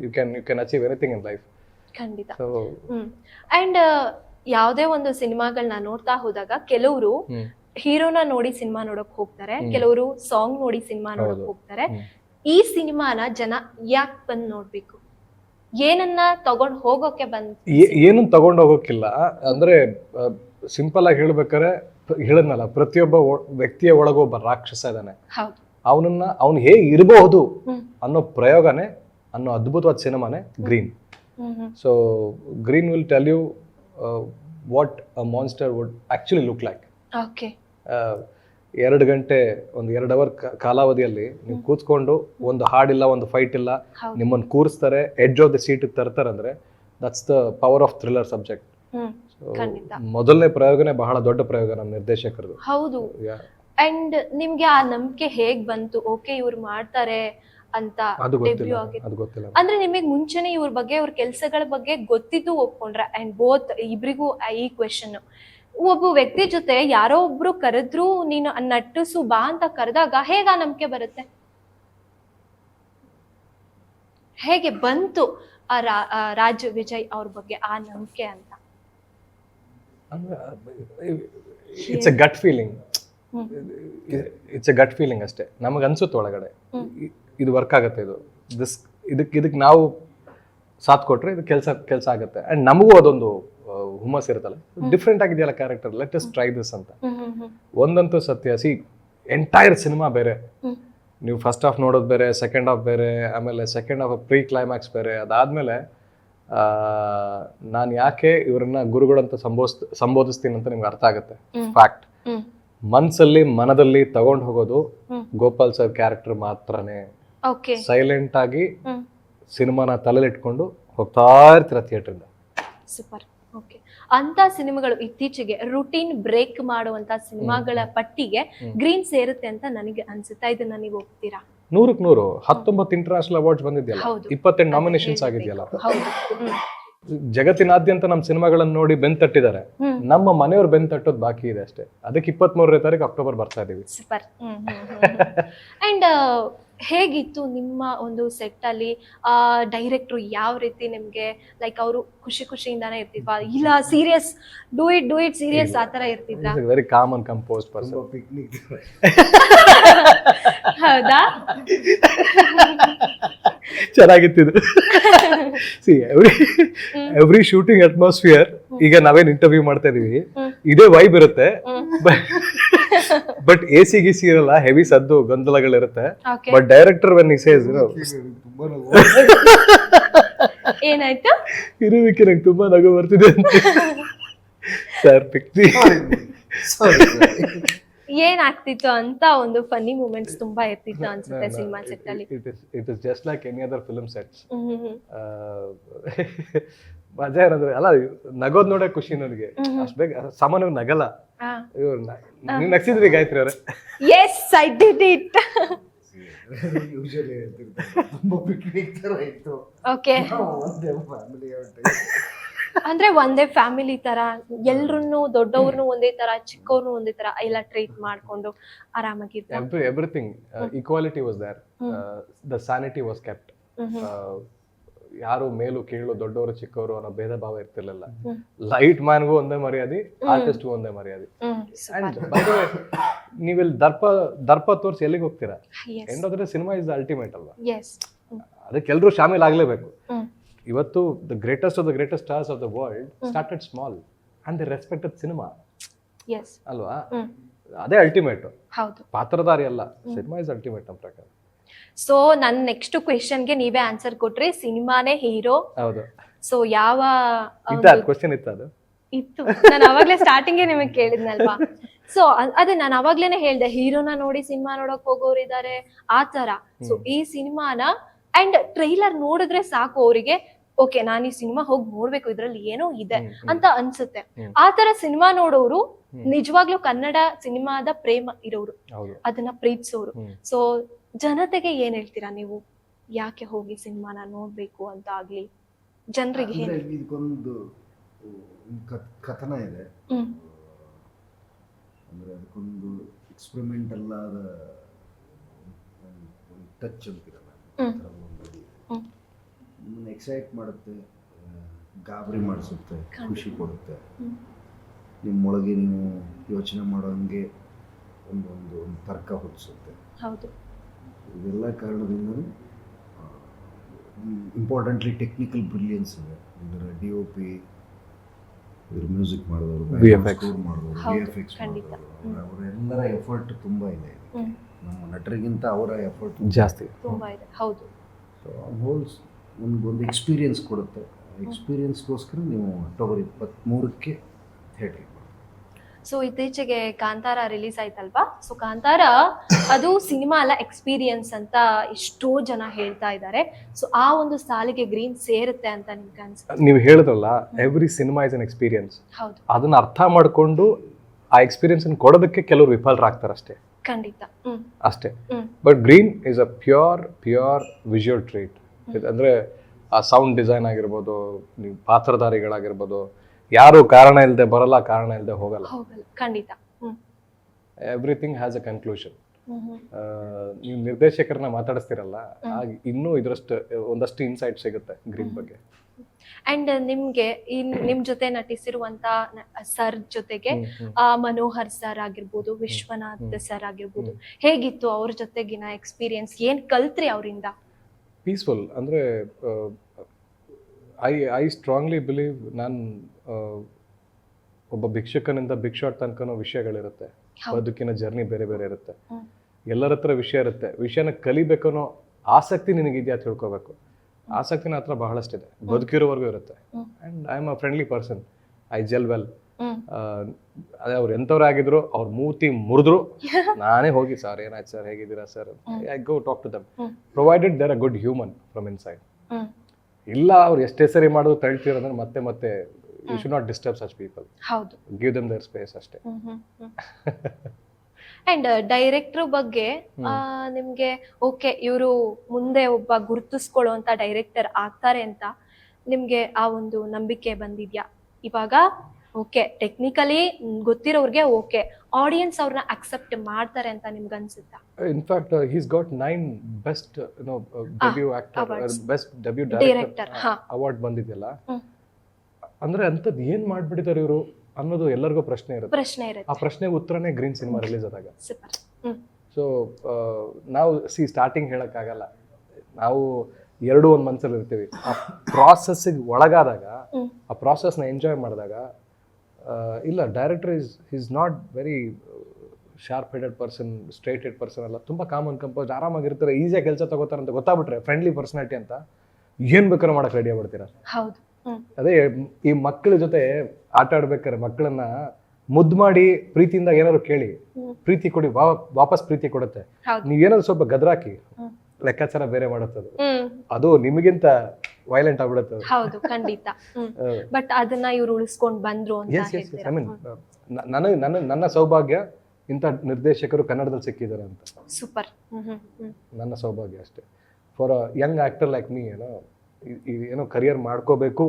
you can you can achieve anything in life ಖಂಡಿತ. ಹ್ಮ್. ಅಂಡ್ ಯಾವುದೇ ಒಂದು ಸಿನಿಮಾಗಳನ್ನ ನೋಡ್ತಾ ಹೋದಾಗ ಕೆಲವರು ಹೀರೋನ ನೋಡಿ ಸಿನಿಮಾ ನೋಡಕ್ ಹೋಗ್ತಾರೆ ಕೆಲವರು ಸಾಂಗ್ ನೋಡಿ ಸಿನಿಮಾ ನೋಡಕ್ ಹೋಗ್ತಾರೆ. ಈ ಸಿನಿಮಾನ ಜನ ಯಾಕೆ ಬಂದ್ ನೋಡ್ಬೇಕು? ಏನನ್ನ ತಗೊಂಡ್ ಹೋಗೋಕೆ ಬಂದ್ ಏನನ್ನ ತಗೊಂಡ್ ಹೋಗೋಕಿಲ್ಲ. ಅಂದ್ರೆ ಸಿಂಪಲ್ ಆಗಿ ಹೇಳ್ಬೇಕಾರೆ ಹೇಳದ್ನಲ್ಲ ಪ್ರತಿಯೊಬ್ಬ ವ್ಯಕ್ತಿಯ ಒಳಗೊಬ್ಬ ರಾಕ್ಷಸ ಇದ್ದಾನೆ ಅವನನ್ನ ಅವನು ಹೇಗೆ ಇರಬಹುದು ಅನ್ನೋ ಪ್ರಯೋಗನೇ ಅನ್ನೋ ಅದ್ಭುತವಾದ ಸಿನಿಮಾನೇ Green. So Green will tell you what a monster would actually look like okay ಎರಡು ಗಂಟೆ ಒಂದು ಎರಡು ಅವರ್ ಕಾಲಾವಧಿಯಲ್ಲಿ ನೀವು ಕೂತ್ಕೊಂಡು ಒಂದು ಹಾಡಿಲ್ಲ ಒಂದು ಫೈಟ್ ಇಲ್ಲ. ನಿಮ್ಮನ್ನು ಕೂರಿಸ್ತಾರೆ ಎಡ್ಜ್ ಆಫ್ ದ ಸೀಟ್ ತರ್ತಾರೆ ಅಂದ್ರೆ that's the power of thriller subject ಮೊದಲನೇ ಪ್ರಯೋಗನೇ ಬಹಳ ದೊಡ್ಡ ಪ್ರಯೋಗ ನಮ್ಮ ನಿರ್ದೇಶಕರದು. ಹೌದು. ಅಂಡ್ ನಿಮ್ಗೆ ಆ ನಂಬಿಕೆ ಹೇಗ್ ಬಂತು? ಓಕೆ ಇವ್ರು ಮಾಡ್ತಾರೆ ಅಂತ ಅದು ಡೆಬ್ಯೂ ಗೊತ್ತಿಲ್ಲ ಆಗಿತ್ತು. ಅದು ಗೊತ್ತಿಲ್ಲ ಅಂದ್ರೆ ನಿಮಗೆ ಮುಂಚೆನೆ ಇವ್ರ ಬಗ್ಗೆ ಇವ್ರ ಕೆಲಸಗಳ ಬಗ್ಗೆ ಗೊತ್ತಿದ್ದು ಒಪ್ಕೊಂಡ್ರ ಅಂಡ್ ಬೋತ್ ಇಬ್ರಿಗೂ ಈ ಕ್ವೆಶನ್ ಒಬ್ಬ ವ್ಯಕ್ತಿ ಜೊತೆ ಯಾರೋ ಒಬ್ರು ಕರೆದ್ರು ನೀನು ನಟ್ಟಿಸು ಬಾ ಅಂತ ಕರೆದಾಗ ಹೇಗ ನಂಬಿಕೆ ಬರುತ್ತೆ? ಹೇಗೆ ಬಂತು ಆ ರಾಜ ವಿಜಯ್ ಅವ್ರ ಬಗ್ಗೆ ಆ ನಂಬಿಕೆ ಅಂತ? It's a gut feeling. It's a gut feeling ಅಷ್ಟೇ. ನಮಗೆ ಅನ್ಸುತ್ತೆ ಒಳಗಡೆ. ಇದು ವರ್ಕ್ ಆಗುತ್ತೆ ಇದು. ದಿಸ್ ಇದಕ್ಕೆ ಇದಕ್ಕೆ ನಾವು ಸಾಥ್ ಕೊಟ್ರೆ ಇದು ಕೆಲಸ ಕೆಲಸ ಆಗುತ್ತೆ. ಅಂಡ್ ನಮಗೂ ಅದೊಂದು ಹುಮ್ಮಸ್ ಇರುತ್ತಲ್ಲ. ಡಿಫ್ರೆಂಟ್ ಆಗಿದೆಯಲ್ಲ character let's try this ಅಂತ. ಒಂದಂತೂ ಸತ್ಯ ಸಿ ಎಂಟೈರ್ ಸಿನಿಮಾ ಬೇರೆ. ನೀವು ಫಸ್ಟ್ ಹಾಫ್ ನೋಡೋದು ಬೇರೆ ಸೆಕೆಂಡ್ ಹಾಫ್ ಬೇರೆ ಆಮೇಲೆ ಸೆಕೆಂಡ್ ಹಾಫ್ ಪ್ರೀ ಕ್ಲೈಮ್ಯಾಕ್ಸ್ ಬೇರೆ. ಅದಾದಮೇಲೆ ನಾನು ಯಾಕೆ ಇವರನ್ನ ಗುರುಗಳಂತ ಸಂಬೋಸ್ ಸಂಬೋಧಿಸ್ತೀನಿ ಅಂತ ನಿಮ್ಗೆ ಅರ್ಥ ಆಗುತ್ತೆ. ಫ್ಯಾಕ್ಟ್ ಮನಸ್ಸಲ್ಲಿ ಮನ್ಸಲ್ಲಿ ಮನದಲ್ಲಿ ತಗೊಂಡು ಹೋಗೋದು ಗೋಪಾಲ್ ಸರ್ ಕ್ಯಾರೆಕ್ಟರ್ ಮಾತ್ರನೇ. ಸೈಲೆಂಟ್ ಆಗಿ ಸಿನಿಮಾನ ತಲೆಲಿಟ್ಕೊಂಡು ಹೋಗ್ತಾ ಇರ್ತೀರ ಥಿಯೇಟ್ರಿಂದ. ಸೂಪರ್. ಓಕೆ. ಅಂತ ಸಿನಿಮಾಗಳು ಇತ್ತೀಚೆಗೆ ರುಟೀನ್ ಬ್ರೇಕ್ ಮಾಡುವಂತ ಸಿನಿಮಾಗಳ ಪಟ್ಟಿಗೆ ಗ್ರೀನ್ ಸೇರುತ್ತೆ ಅಂತ ನನಗೆ ಅನ್ಸುತ್ತಾ? ಇದನ್ನ ನೀವು ಒಪ್ತೀರಾ? ನೂರಕ್ಕೆ ನೂರು. ಹತ್ತೊಂಬತ್ತು ಇಂಟರ್ನ್ಯಾಷನಲ್ ಅವಾರ್ಡ್ಸ್ ಬಂದಿದೆಯಲ್ಲ. ಇಪ್ಪತ್ತೆಂಟು ನಾಮಿನೇಷನ್ಸ್ ಆಗಿದೆಯಲ್ಲ? ಜಗತ್ತಿನಾದ್ಯಂತ ನಮ್ಮ ಸಿನಿಮಾಗಳನ್ನು ನೋಡಿ ಬೆನ್ ತಟ್ಟಿದ್ದಾರೆ. ನಮ್ಮ ಮನೆಯವ್ರು ಬೆನ್ ತಟ್ಟೋದು ಬಾಕಿ ಇದೆ ಅಷ್ಟೇ. ಅದಕ್ಕೆ ಇಪ್ಪತ್ಮೂರನೇ ತಾರೀಕು ಅಕ್ಟೋಬರ್ ಬರ್ತಾ ಇದೀವಿ. ಸೂಪರ್. ಅಂಡ್ [laughs] ಹೇಗಿತ್ತು ನಿಮ್ಮ ಒಂದು ಸೆಟ್ ಅಲ್ಲಿ ಆ ಡೈರೆಕ್ಟ್ರು ಯಾವ ರೀತಿ ನಿಮ್ಗೆ ಲೈಕ್ ಅವರು ಖುಷಿ ಖುಷಿಯಿಂದಾನೇ ಇರ್ತಿದ್ವಾ? ಇಲ್ಲ serious do it do it serious ಆ ತರ ಇರ್ತಿದ್ರ? Very common and compose person picnic ಹೌದಾ? ಚೆನ್ನಾಗಿತ್ತು see every every shooting atmosphere ಈಗ ನಾವೇನ್ ಇಂಟರ್ವ್ಯೂ ಮಾಡ್ತಾ ಇದೀವಿ ಇದೇ ವೈಬ್ ಇರುತ್ತೆ ಬಟ್ ಎ ಸಿ ಗಿಸಿ ಇರಲ್ಲ ಹೆವಿ ಸದ್ದು ಗೊಂದಲಗಳಿರುತ್ತೆ but director when he says ತುಂಬಾ ನಗು. ಏನಾಯ್ತು ಇರುವಿಕೆ ನಂಗೆ ತುಂಬಾ ನಗು ಬರ್ತಿದೆ ಅಂತ ಸರ್ ಪಿಕ್ತಿ Sorry, sorry. ಏನಾಗ್ತಿತ್ತು ಅಂತ ಒಂದು ಫನ್ನಿ ಮೂಮೆಂಟ್ಸ್ ತುಂಬಾ ಇರ್ತಿತ್ತು ಅನ್ಸುತ್ತೆ ಸಿನಿಮಾ ಸೆಟ್ ಅಲ್ಲಿ it is just like any other film sets. ಮಜಾ ಏನಂದ್ರೆ ಅಲ್ಲ ನಗೋದ್ ನೋಡೇ ಖುಷಿ ನನಗೆ. ಅಷ್ಟ್ ಬೇಗ ಸಾಮಾನ್ಯವಾಗಿ ನಗಲ್ಲ. ಇವ್ರು ನೀವು ನಗ್ಸಿದ್ರಿ ಗಾಯತ್ರಿ ಅವ್ರೆ. ಎಸ್ ಐ ಡಿಡ್ ಇಟ್ ತುಂಬಾ ಪಿಕ್ನಿಕ್ ಇತ್ತು. ಓಕೆ ನಾವು ಒಂದೇ ಫ್ಯಾಮಿಲಿ ಅಂದ್ರೆ ಒಂದೇ ಫ್ಯಾಮಿಲಿ ತರ ಎಲ್ರನ್ನು ದೊಡ್ಡವ್ರನ್ನು ಒಂದೇ ತರ ಚಿಕ್ಕವ್ರನ್ನು ಒಂದೇ ತರ ಎಲ್ಲ ಟ್ರೀಟ್ ಮಾಡ್ಕೊಂಡು ಆರಾಮಾಗಿ every everything equality was there the sanity was kept ಯಾರು ಮೇಲು ಕೀಳು ದೊಡ್ಡವರು ಚಿಕ್ಕವರು ಅನ್ನೋ ಭೇದ ಭಾವ ಇರ್ತಿರ್ಲಿಲ್ಲ ಲೈಟ್ ಮ್ಯಾನ್ಗೂ ಒಂದೇ ಮರ್ಯಾದೆ ಆರ್ಟಿಸ್ಟ್ಗೂ ಒಂದೇ ಮರ್ಯಾದೆ. ನೀವಿಲ್ಲಿ ದರ್ಪ ದರ್ಪ ತೋರಿಸಿ ಎಲ್ಲಿಗೆ ಹೋಗ್ತೀರಾ? ಎಂಡ್ ಆದ್ರೆ ಸಿನಿಮಾ ಇಸ್ ಅಲ್ಟಿಮೇಟ್ ಅಲ್ವಾ? ಅದಕ್ಕೆ ಎಲ್ಲರೂ ಶಾಮಿಲ್ ಆಗ್ಲೇಬೇಕು. ಇವತ್ತು the greatest of the greatest stars of the world started small and the respected cinema ಅಲ್ವಾ? ಅದೇ ಅಲ್ಟಿಮೇಟ್ ಪಾತ್ರಧಾರಿ ಅಲ್ಲ. ಸಿನಿಮಾ ಇಸ್ ಅಲ್ಟಿಮೇಟ್ ನಮ್ಮ ಪ್ರಕಾರ. ಸೊ ನನ್ ನೆಕ್ಸ್ಟ್ ಕ್ವೆಶನ್ಗೆ ನೀವೇ ಆನ್ಸರ್ ಕೊಟ್ರಿ. ಸಿನಿಮಾನೇ ಹೀರೋ. ಹೌದು. ಸೊ ಯಾವ ಇತ್ತ ಅದು ಕ್ವಶನ್ ಇತ್ತು ಅದು. ಇತ್ತು. ನಾನು ಅವಾಗ್ಲೇ ಸ್ಟಾರ್ಟಿಂಗ್ ನಿಮಗೆ ಕೇಳಿದ್ನಲ್ವಾ? ಸೊ ಅದೇ ನಾನು ಅವಾಗ್ಲೇನೆ ಹೇಳ್ದೆ ಹೀರೋನ ನೋಡಿ ಸಿನಿಮಾ ನೋಡಕ್ ಹೋಗೋರು ಇದಾರೆ ಆ ತರ ಸೊ ಈ ಸಿನಿಮಾನ ಅಂಡ್ ಟ್ರೈಲರ್ ನೋಡಿದ್ರೆ ಸಾಕು ಅವರಿಗೆ ಓಕೆ ನಾನು ಈ ಸಿನಿಮಾ ಹೋಗಿ ನೋಡ್ಬೇಕು ಇದ್ರಲ್ಲಿ ಏನೋ ಇದೆ. ಅಂತ ಅನ್ಸುತ್ತೆ. ಆ ತರ ಸಿನಿಮಾ ನೋಡೋರು. ನಿಜವಾಗ್ಲೂ ಕನ್ನಡ ಸಿನಿಮಾದ ಪ್ರೇಮ ಇರೋರು. ಅದನ್ನ ಪ್ರೀತಿಸೋರು. ಸೊ ಜನತೆಗೆ ಏನ್ ಹೇಳ್ತೀರಾ ನೀವು ಯಾಕೆ ಹೋಗಿ ಸಿನಿಮಾನ ನೋಡ್ಬೇಕು ಅಂತ ಆಗ್ಲಿ ಜನರಿಗೆ ಅಂದ್ರೆ ಇದಕ್ಕೊಂದು ಒಂದು ಕತ್- ಕಥನ ಇದೆ ಹ್ಮ್ ಅಂದರೆ ಅದಕ್ಕೊಂದು ಎಕ್ಸ್ಪೆರಿಮೆಂಟ್ ಅಲ್ಲಾದ ಟಚ್ ಅಂತಿರಲ್ಲ ಆ ಹ್ಮ್. ಥರದ ಒಂದು ಇದು ಇದೆ. ಹ್ಮ್. ನಿಮ್ಮನ್ನ ಎಕ್ಸೈಟ್ ಮಾಡುತ್ತೆ ಗಾಬರಿ ಮಾಡಿಸುತ್ತೆ ಖಂಡಿತ. ಖುಷಿ ಕೊಡುತ್ತೆ ಹ್ಮ್. ನಿಮ್ಮೊಳಗೆ ನೀವು ಯೋಚನೆ ಮಾಡೋಂಗೆ ಒಂದು ಒಂದು ಒಂದು ತರ್ಕ ಹುಟ್ಟಿಸುತ್ತೆ ಹೌದು ಇದೆಲ್ಲ ಕಾರಣದಿಂದಲೂ ಇಂಪಾರ್ಟೆಂಟ್ಲಿ ಟೆಕ್ನಿಕಲ್ ಬ್ರಿಲಿಯನ್ಸ್ ಇದೆ. ಇದರ ಡಿ ಒ ಪಿ ಇದ್ರ ಮ್ಯೂಸಿಕ್ ಮಾಡಿದವರು VFX. ಸ್ಕೋರ್ ಮಾಡಿದವರು ವಿ ಎಫ್ ಎಕ್ಸ್ ಖಂಡಿತ. ಅವರೆಲ್ಲರ ಎಫರ್ಟ್ ತುಂಬ ಇದೆ ನಮ್ಮ ನಟರಿಗಿಂತ ಅವರ ಎಫರ್ಟ್ ಜಾಸ್ತಿ. ತುಂಬಾ ಇದೆ. ಹೌದು. ಸೊ ಹೋಲ್ಸ್ ಒಂದು ಎಕ್ಸ್ಪೀರಿಯನ್ಸ್ ಕೊಡುತ್ತೆ. ಎಕ್ಸ್ಪೀರಿಯನ್ಸ್ಗೋಸ್ಕರ ನೀವು ಅಕ್ಟೋಬರ್ ಇಪ್ಪತ್ತ್ಮೂರಕ್ಕೆ ಥಿಯೇಟ್ರಿಗೆ ಸೊ ಇತ್ತೀಚೆಗೆ ಕಾಂತಾರ ರಿಲೀಸ್ ಆಯ್ತಲ್ವಾ? ಸೊ ಕಾಂತಾರ ಅದು ಸಿನಿಮಾ ಅಲ್ಲ ಎಕ್ಸ್ಪೀರಿಯನ್ಸ್ ಅಂತ ಎಷ್ಟೋ ಜನ ಹೇಳ್ತಾ ಇದ್ದಾರೆ. ಸೊ ಆ ಒಂದು ಸಾಲಿಗೆ ಗ್ರೀನ್ ಸೇರುತ್ತೆ ಅಂತ ನಿಮ್ಗೆ ಅನ್ಸುತ್ತೆ? ನೀವು ಹೇಳಿದ್ರಲ್ಲ every cinema is an experience ಹೌದು. ಅದನ್ನ ಅರ್ಥ ಮಾಡಿಕೊಂಡು ಆ ಎಕ್ಸ್ಪೀರಿಯನ್ಸ್ ಕೊಡೋದಕ್ಕೆ ಕೆಲವರು ವಿಫಲರಾಗ್ತಾರೆ ಅಷ್ಟೇ. ಖಂಡಿತ. ಅಷ್ಟೇ. But Green is a pure pure visual treat ಅಂದ್ರೆ ಆ ಸೌಂಡ್ ಡಿಸೈನ್ ಆಗಿರ್ಬೋದು ನೀವು ಪಾತ್ರಧಾರಿಗಳಾಗಿರ್ಬೋದು ಯಾರು ಕಾರಣ ಇಲ್ಲದೆ ಬರಲ್ಲ ಕಾರಣ ಇಲ್ಲದೆ ಹೋಗಲ್ಲ. ಹೋಗಲ್ಲ ಖಂಡಿತ. ಎವ್ರಿಥಿಂಗ್ ಹ್ಯಾಸ್ ಅ ಕನ್ಕ್ಲೂಷನ್ ನೀವು ನಿರ್ದೇಶಕರನ್ನ ಮಾತಾಡಿಸ್ತಿರಲ್ಲ ಇನ್ನೂ ಇದರಷ್ಟು ಒಂದಷ್ಟು ಇನ್ಸೈಟ್ ಸಿಗುತ್ತೆ ಗ್ರೀನ್ ಬಗ್ಗೆ. ಅಂಡ್ ನಿಮ್ಗೆ ನಿಮ್ ಜೊತೆ ನಟಿಸಿರುವಂತ ಸರ್ ಜೊತೆಗೆ ಮನೋಹರ್ ಸರ್ ಆಗಿರ್ಬೋದು ವಿಶ್ವನಾಥ್ ಸರ್ ಆಗಿರ್ಬೋದು ಹೇಗಿತ್ತು ಅವ್ರ ಜೊತೆಗಿನ ಎಕ್ಸ್ಪೀರಿಯನ್ಸ್ ಏನ್ ಕಲ್ತ್ರಿ ಅವರಿಂದ? ಪೀಸ್ಫುಲ್ ಅಂದರೆ ಐ ಐ ಸ್ಟ್ರಾಂಗ್ಲಿ ಬಿಲೀವ್ ನಾನು ಒಬ್ಬ ಭಿಕ್ಷುಕನಿಂದ ಭಿಕ್ಷಾಟ್ ತನಕನೂ ವಿಷಯಗಳಿರುತ್ತೆ. ಬದುಕಿನ ಜರ್ನಿ ಬೇರೆ ಬೇರೆ ಇರುತ್ತೆ. ಎಲ್ಲರ ಹತ್ರ ವಿಷಯ ಇರುತ್ತೆ. ವಿಷಯನ ಕಲಿಬೇಕನ್ನೋ ಆಸಕ್ತಿ ನಿನಗಿದೆಯಾ ತಿಳ್ಕೊಬೇಕು. ಆಸಕ್ತಿನ ಹತ್ರ ಬಹಳಷ್ಟಿದೆ. ಬದುಕಿರೋವರೆಗೂ ಇರುತ್ತೆ. And I am a friendly person I gel well ಅದೇ ಅವ್ರು ಎಂಥವ್ರು ಆಗಿದ್ರು ಅವ್ರ ಮೂತಿ ಮುರಿದ್ರು. [laughs] ನಾನೇ ಹೋಗಿ ಸರ್ ಏನಾಯ್ತು ಸರ್? ಹೇಗಿದ್ದೀರಾ sir? I go talk to them. Provided there a good human from inside ಇಲ್ಲ ಅವ್ರು ಎಷ್ಟೇ ಸರಿ ಮಾಡೋದು ತಳ್ತಿರೋದ್ರೆ ಮತ್ತೆ ಮತ್ತೆ you should not disturb such people ಹೌದು. ಗಿವ್ ದಮ್ ದರ್ ಸ್ಪೇಸ್ ಅಷ್ಟೇ. ಅಂಡ್ ಡೈರೆಕ್ಟರ್ ಬಗ್ಗೆ ನಿಮಗೆ ನಿಮ್ಗೆ ಓಕೆ ಇವರು ಮುಂದೆ ಒಬ್ಬ ಗುರುತಿಸ್ಕೊಳ್ಳುವಂತ ಡೈರೆಕ್ಟರ್ ಆಗ್ತಾರೆ ಅಂತ ನಿಮ್ಗೆ ಆ ಒಂದು ನಂಬಿಕೆ ಬಂದಿದ್ಯಾ? ಇವಾಗ ಓಕೆ ಟೆಕ್ನಿಕಲಿ ಗೊತ್ತಿರೋರ್ಗೆ ಓಕೆ ಆಡಿಯನ್ಸ್ ಅವ್ರನ್ನ ಅಕ್ಸೆಪ್ಟ್ ಮಾಡ್ತಾರೆ ಅಂತ ನಿಮ್ಗೆ ಅನ್ಸುತ್ತಾ? In fact he's got nine best no debut actor. Best debut director. Award ಬಂದಿದೆಯಲ್ಲ? ಅಂದ್ರೆ ಅಂತದ್ ಏನ್ ಮಾಡ್ಬಿಟ್ಟಿದ್ದಾರೆ ಇವರು ಅನ್ನೋದು ಎಲ್ಲರಿಗೂ ಪ್ರಶ್ನೆ ಇರುತ್ತೆ. ಪ್ರಶ್ನೆ ಆ ಇರುತ್ತೆ ಪ್ರಶ್ನೆಗೆ ಉತ್ತರನೇ ಗ್ರೀನ್ ಸಿನಿಮಾ ರಿಲೀಸ್ ಆದಾಗ. ಸೊ ನಾವು ಸಿ ಸ್ಟಾರ್ಟಿಂಗ್ ಹೇಳೋಕ್ಕಾಗಲ್ಲ ನಾವು ಎರಡು ಒಂದು ಮನ್ಸಲ್ಲಿ ಇರ್ತೀವಿ. ಆ ಪ್ರಾಸೆಸ್ಸಿಗೆ ಒಳಗಾದಾಗ. ಆ ಪ್ರಾಸೆಸ್ನ ಎಂಜಾಯ್ ಮಾಡಿದಾಗ ಆ, ಇಲ್ಲ director is is not very sharp headed person straight head person ಅಲ್ಲ. ತುಂಬ ಕಾಮನ್ ಕಂಪೋಸ್ ಆರಾಮಾಗಿರ್ತಾರೆ ಈಸಿಯಾಗಿ ಕೆಲಸ ತಗೋತಾರೆ ಅಂತ ಗೊತ್ತಾಗ್ಬಿಟ್ರೆ ಫ್ರೆಂಡ್ಲಿ ಪರ್ಸನಾಲಿಟಿ ಅಂತ ಏನು ಬೇಕಾದ್ರೂ ಮಾಡಕ್ಕೆ ರೆಡಿ ಆಗ್ಬಿಡ್ತೀರ? ಹೌದು. ಅದೇ ಈ ಮಕ್ಕಳ ಜೊತೆ ಆಟ ಆಡ್ಬೇಕಾದ್ರೆ ಮಕ್ಕಳನ್ನ ಮುದ್ದು ಮಾಡಿ ಪ್ರೀತಿಯಿಂದ ಏನಾದ್ರು ಕೇಳಿ ಪ್ರೀತಿ ಕೊಡಿ ವಾಪಸ್ ಪ್ರೀತಿ ಕೊಡುತ್ತೆ. ನೀವು ನೀವೇನಾದ್ರು ಸ್ವಲ್ಪ ಗದ್ರಾಕಿ. ಲೆಕ್ಕಾಚಾರ ಬೇರೆ ಮಾಡುತ್ತದೆ. ಅದು ನಿಮಗಿಂತ ವೈಲೆಂಟ್ ಆಗ್ಬಿಡುತ್ತೆ. ಹೌದು ಖಂಡಿತ. ಬಟ್ [laughs] ಅದನ್ನ ಇವ್ರು ಉಳಿಸ್ಕೊಂಡ್ ಬಂದ್ರು ಅಂತ ಐ ಮೀನ್ ನನಗೆ ನನ್ನ ನನ್ನ ಸೌಭಾಗ್ಯ ಇಂಥ ನಿರ್ದೇಶಕರು ಕನ್ನಡದಲ್ಲಿ ಸಿಕ್ಕಿದ್ದಾರೆ ಅಂತ. ಸೂಪರ್ ನನ್ನ ಸೌಭಾಗ್ಯ ಅಷ್ಟೇ. For young actor like me ಏನೋ ಏನೋ ಕರಿಯರ್ ಮಾಡ್ಕೋಬೇಕು.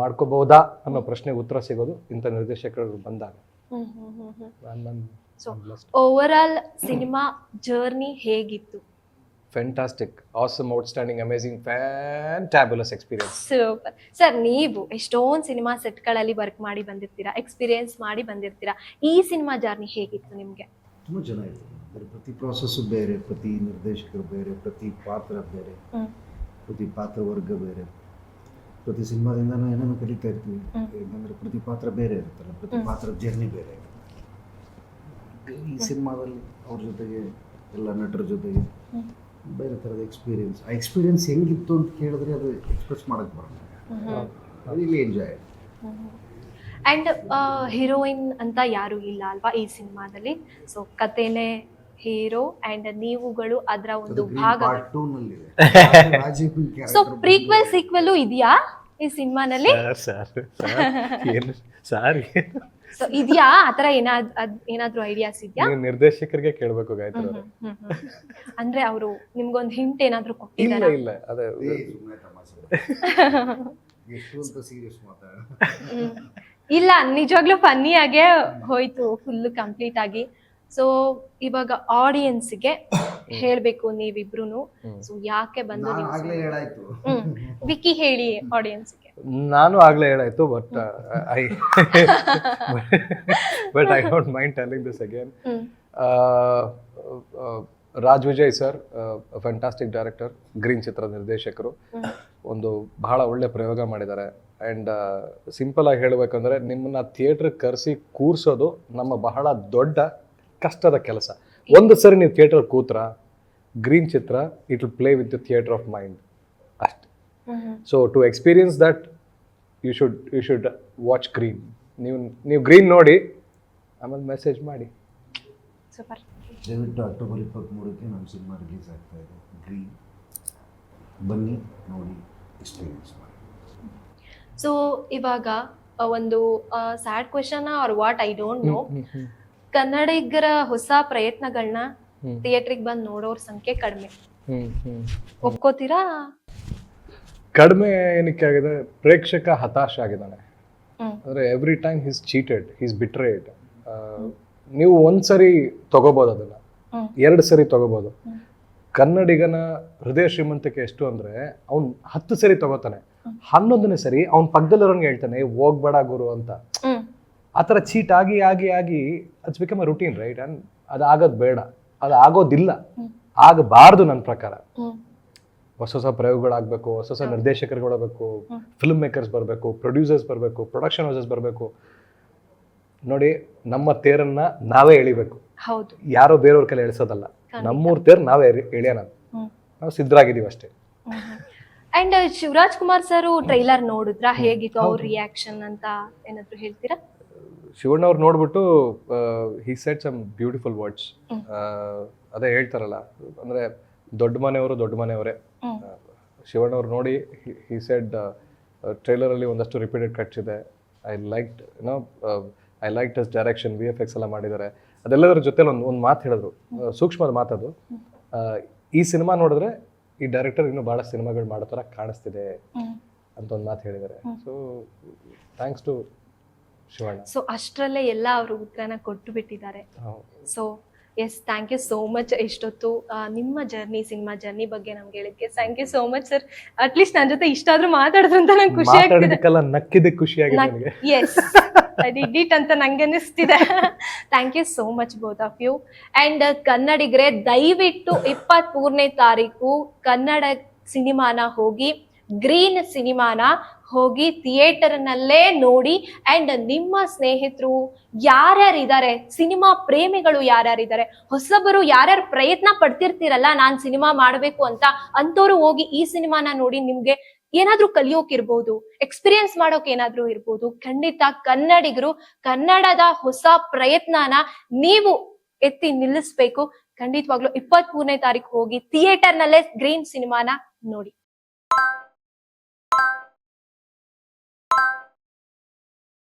ಮಾಡ್ಕೋಬಹುದಾ ಅನ್ನೋ ಪ್ರಶ್ನೆಗೆ ಉತ್ತರ ಸಿಗೋದು ಇಂಥ ನಿರ್ದೇಶಕರು ಬಂದಾಗ. ನನ್ನ ಓವರ್ ಆಲ್ ಸಿನಿಮಾ ಜರ್ನಿ ಹೇಗಿತ್ತು? Fantastic awesome outstanding amazing fantabulous experience super sir ನೀವು ಎಷ್ಟೊಂದು ಸಿನಿಮಾ ಸೆಟ್ಗಳಲ್ಲಿ ವರ್ಕ್ ಮಾಡಿ ಬಂದಿರ್ತೀರಾ ಎಕ್ಸ್ಪೀರಿಯನ್ಸ್ ಮಾಡಿ ಬಂದಿರ್ತೀರಾ ಈ ಸಿನಿಮಾ ಜರ್ನಿ ಹೇಗಿತ್ತು ನಿಮಗೆ? ತುಂಬ ಚೆನ್ನಾಗಿದೆ ಅಂದರೆ ಪ್ರತಿ ಪ್ರಾಸೆಸ್ಸು ಬೇರೆ ಪ್ರತಿ ನಿರ್ದೇಶಕರು ಬೇರೆ ಪ್ರತಿ ಪಾತ್ರ ಬೇರೆ. ಪ್ರತಿ ಪಾತ್ರ ವರ್ಗ ಬೇರೆ. ಪ್ರತಿ ಸಿನಿಮಾದಿಂದ ನಾವು ಏನೇನೋ ಕಲಿತಾ ಇರ್ತೀವಿ. ಯಾಕಂದರೆ ಪ್ರತಿ ಪಾತ್ರ ಬೇರೆ ಇರುತ್ತಲ್ಲ ಪ್ರತಿ. ಪಾತ್ರ ಜರ್ನಿ ಬೇರೆ. ಈ ಸಿನಿಮಾದಲ್ಲಿ ಅವ್ರ ಜೊತೆಗೆ ಎಲ್ಲ ನಟರ ಜೊತೆಗೆ. ಬೇರೆ ಥರದ ಎಕ್ಸ್ಪೀರಿಯನ್ಸ್ ಆ ಎಕ್ಸ್ಪೀರಿಯನ್ಸ್ ಹೆಂಗಿತ್ತು ಅಂತ ಕೇಳಿದ್ರೆ ಅದು ಎಕ್ಸ್ಪ್ರೆಸ್ ಮಾಡೋಕ್ಕೆ ಬರಲ್ಲ. ರಿಯಲಿ ಎಂಜಾಯ್ ಅಂಡ್ ಹೀರೋಯಿನ್ ಅಂತ ಯಾರು ಇಲ್ಲ ಅಲ್ವಾ ಈ ಸಿನಿಮಾದಲ್ಲಿ? ಸೊ ಕತೆನೇ ಹೀರೋ ಅಂಡ್ ನೀವುಗಳು ಅದರ ಒಂದು ಭಾಗ ಸೊ ಪ್ರೀಕ್ವೆಲ್ ಸೀಕ್ವೆಲ್ ಇದೆಯಾ ಈ ಸಿನಿಮಾನಲ್ಲಿ? ಸರ್ ಸರ್ ಏನು? ಸಾರಿ ಸೊ ಇದೆಯಾ? ಆತರ ಏನಾದ್ ಏನಾದ್ರೂ ಐಡಿಯಾಸ್ ಇದ್ಯಾ? ನೀವು ನಿರ್ದೇಶಕರಿಗೆ ಕೇಳಬೇಕು ಗಾಯತ್ರಿ ಅವ್ರೆ. ಅಂದ್ರೆ ಅವರು ನಿಮ್ಗೊಂದು ಹಿಂಟ್ ಏನಾದ್ರೂ ಇಲ್ಲ ಕೊಟ್ಟಿದ್ದಾರಾ? ಇಲ್ಲ ಅದೇ ಏ, ಸುಮ್ನೆ ತಮಾಷೆ [laughs] ಎಷ್ಟು ಅಂತ ಸೀರಿಯಸ್ ಮಾತಾಡ. ಇಲ್ಲ ನಿಜವಾಗ್ಲೂ ಫನ್ನಿ ಆಗೇ ಹೋಯ್ತು ಫುಲ್ ಕಂಪ್ಲೀಟ್ ಆಗಿ. ಸೊ ಇವಾಗ ಆಡಿಯನ್ಸ್ಗೆ ಹೇಳ್ಬೇಕು ನೀವಿಬ್ರು. ಸೊ ಯಾಕೆ ಬಂದು ನಾನು ನೀವು ಆಗ್ಲೇ ಹೇಳಾಯ್ತು. ವಿಕಿ ಹೇಳಿ ಆಡಿಯನ್ಸ್ಗೆ ನಾನು ಆಗ್ಲೇ ಹೇಳಾಯ್ತು but I but I don't mind telling this again Raj Vijay sir fantastic director Green ಚಿತ್ರ ನಿರ್ದೇಶಕರು. ಒಂದು ಬಹಳ ಒಳ್ಳೆ ಪ್ರಯೋಗ ಮಾಡಿದ್ದಾರೆ. ಆ್ಯಂಡ್ ಸಿಂಪಲ್ ಆಗಿ ಹೇಳಬೇಕಂದ್ರೆ ನಿಮ್ಮನ್ನ ಥಿಯೇಟ್ರ್ ಕರೆಸಿ ಕೂರ್ಸೋದು ನಮ್ಮ ಬಹಳ ದೊಡ್ಡ ಕಷ್ಟದ ಕೆಲಸ. ಒಂದು ಸರಿ ನೀವು ಥಿಯೇಟರ್ ಕೂತ್ರ Green Chitra it will play with the theatre of mind so to experience that you should you should watch Green ನೀವು ನೀವು ಗ್ರೀನ್ ನೋಡಿ ಆಮೇಲೆ ಮೆಸೇಜ್ ಮಾಡಿ. ಸೂಪರ್ ದಯವಿಟ್ಟು ಅಕ್ಟೋಬರ್ ಇಪ್ಪತ್ತ್ಮೂರಕ್ಕೆ ನಮ್ಮ ಸಿನಿಮಾ ರಿಲೀಸ್ ಆಗ್ತಾ ಇದೆ. ಗ್ರೀನ್ ಬನ್ನಿ ನೋಡಿ ಎಕ್ಸ್ಪೀರಿಯನ್ಸ್ ಮಾಡಿ. ಸೊ ಇವಾಗ ಆ, ಒಂದು sad question or what I don't know ಕನ್ನಡಿಗರ ಹೊಸ ಪ್ರಯತ್ನಗಳನ್ನ ಥಿಯೇಟ್ರಿಗೆ ಬಂದು ನೋಡೋರ್ ಸಂಖ್ಯೆ ಕಡಿಮೆ. ಹ್ಮ್. ಒಪ್ಕೋತೀರಾ? ಕಡಿಮೆ ಏನಕ್ಕೆ ಆಗಿದೆ? ಪ್ರೇಕ್ಷಕ ಹತಾಶ ಆಗಿದ್ದಾನೆ. ಅಂದರೆ every time he's cheated he's betrayed ನೀವು ಒಂದ್ಸರಿ ತಗೋಬೋದು ಅದನ್ನ. ಎರಡು ಸರಿ ತಗೋಬೋದು. ಕನ್ನಡಿಗನ ಹೃದಯ ಶ್ರೀಮಂತಿಕೆ ಎಷ್ಟು ಅಂದ್ರೆ ಅವ್ನು ಹತ್ತು ಸರಿ ತಗೋತಾನೆ. ಹನ್ನೊಂದನೇ ಸರಿ ಅವ್ನ ಪಕ್ಕದಲ್ಲಿರೋನ್ಗೆ ಹೇಳ್ತಾನೆ ಹೋಗ್ಬೇಡ ಗುರು ಅಂತ. ಆ ಥರ ಚೀಟ್ ಆಗಿ ಆಗಿ ಆಗಿ it's become a routine right and ಅದು ಆಗೋದು ಬೇಡ. ಅದು ಆಗೋದಿಲ್ಲ. ಆಗಬಾರ್ದು ನನ್ನ ಪ್ರಕಾರ. ಹೊಸ ಹೊಸ ಪ್ರಯೋಗಗಳಾಗಬೇಕು ಹೊಸ ಹೊಸ ನಿರ್ದೇಶಕರುಗಳು ಬೇಕು ಫಿಲ್ಮ್ ಮೇಕರ್ಸ್ ಬರಬೇಕು ಪ್ರೊಡ್ಯೂಸರ್ಸ್ ಬರಬೇಕು ಪ್ರೊಡಕ್ಷನ್ ಹೌಸಸ್ ಬರಬೇಕು. ನೋಡಿ ನಮ್ಮ ತೇರನ್ನ ನಾವೇ ಎಳಿಬೇಕು. ಹೌದು. ಯಾರೋ ಬೇರೆಯವ್ರ ಕೈಲಿ ಎಳಿಸೋದಲ್ಲ. ನಮ್ಮೂರ್ ತೇರ್ ನಾವೇ ಎಳಿ- ಎಳಿಯೋಣ ನಾವು ಸಿದ್ಧರಾಗಿದ್ದೀವಿ ಅಷ್ಟೇ. And Shivaraj Kumar sir trailer ನೋಡಿದ್ರ? ಹೇಗಿತ್ತು ಅವ್ರ ರಿಯಾಕ್ಷನ್ ಅಂತ ಏನಾದ್ರು ಹೇಳ್ತೀರಾ? ಶಿವಣ್ಣ ಅವ್ರು ನೋಡ್ಬಿಟ್ಟು he said some beautiful words. ಅದೇ ಹೇಳ್ತಾರಲ್ಲ. ಅಂದ್ರೆ ದೊಡ್ಡ ಮನೆಯವರು ದೊಡ್ಡ ಮನೆಯವರೇ. ಶಿವಣ್ಣ ಅವ್ರು ನೋಡಿ ಹಿ ಸೆಡ್ ಟ್ರೈಲರಲ್ಲಿ ಒಂದಷ್ಟು ರಿಪೀಟೆಡ್ ಕಟ್ಸ್ ಇದೆ. I like no I like this direction V F X ಎಲ್ಲ ಮಾಡಿದ್ದಾರೆ. ಅದೆಲ್ಲದರ ಜೊತೆಲಿ ಒಂದು ಒಂದು ಮಾತು ಹೇಳಿದ್ರು. ಸೂಕ್ಷ್ಮದ ಮಾತದು ಈ ಸಿನಿಮಾ ನೋಡಿದ್ರೆ ಈ ಡೈರೆಕ್ಟರ್ ಇನ್ನೂ ಭಾಳ ಸಿನಿಮಾಗಳು ಮಾಡೋ ಥರ ಕಾಣಿಸ್ತಿದೆ ಅಂತ ಒಂದು ಮಾತು ಹೇಳಿದ್ದಾರೆ. So thanks to Shivanna. So ಅಷ್ಟರಲ್ಲೇ ಎಲ್ಲ ಅವರು ಉತ್ತರನ ಕೊಟ್ಟು ಬಿಟ್ಟಿದ್ದಾರೆ. So yes thank you so much ಇಷ್ಟೊತ್ತು ನಿಮ್ಮ ಜರ್ನಿ ಸಿನಿಮಾ ಜರ್ನಿ ಬಗ್ಗೆ ನಮ್ಗೆ ಹೇಳಿದ್ಕೆ thank you so much sir at least ನನ್ನ ಜೊತೆ ಇಷ್ಟಾದ್ರೂ ಮಾತಾಡಿದ್ರು ಅಂತ ನಂಗೆ ಖುಷಿ ಆಗ್ತಿದೆ. ನಕ್ಕಿದೆ ಎಸ್ [laughs] ಅಂತ ನಂಗೆ ಅನಿಸ್ತಿದೆ thank you so much both of you and ಕನ್ನಡಿಗರೇ ದಯವಿಟ್ಟು ಇಪ್ಪತ್ತ್ ಮೂರನೇ ತಾರೀಕು ಕನ್ನಡ ಸಿನಿಮಾನ ಹೋಗಿ ಗ್ರೀನ್ ಸಿನಿಮಾನ ಹೋಗಿ ಥಿಯೇಟರ್ ನಲ್ಲೇ ನೋಡಿ ಅಂಡ್ ನಿಮ್ಮ ಸ್ನೇಹಿತರು ಯಾರ್ಯಾರಿದ್ದಾರೆ? ಸಿನಿಮಾ ಪ್ರೇಮಿಗಳು ಯಾರ್ಯಾರಿದ್ದಾರೆ? ಹೊಸಬರು ಯಾರ್ಯಾರು ಪ್ರಯತ್ನ ಪಡ್ತಿರ್ತೀರಲ್ಲ, ನಾನ್ ಸಿನಿಮಾ ಮಾಡ್ಬೇಕು ಅಂತ ಅಂತವ್ರು ಹೋಗಿ ಈ ಸಿನಿಮಾನ ನೋಡಿ ನಿಮ್ಗೆ ಏನಾದ್ರೂ ಕಲಿಯೋಕ್ ಇರ್ಬೋದು ಎಕ್ಸ್ಪೀರಿಯನ್ಸ್ ಮಾಡೋಕೆ ಏನಾದ್ರೂ ಇರ್ಬೋದು, ಖಂಡಿತ ಕನ್ನಡಿಗರು ಕನ್ನಡದ ಹೊಸ ಪ್ರಯತ್ನನ ನೀವು ಎತ್ತಿ ನಿಲ್ಲಿಸ್ಬೇಕು. ಖಂಡಿತವಾಗ್ಲೂ ಇಪ್ಪತ್ತ್ ಮೂರನೇ ತಾರೀಕು ಹೋಗಿ ಥಿಯೇಟರ್ ನಲ್ಲೇ ಗ್ರೀನ್ ಸಿನಿಮಾನ ನೋಡಿ.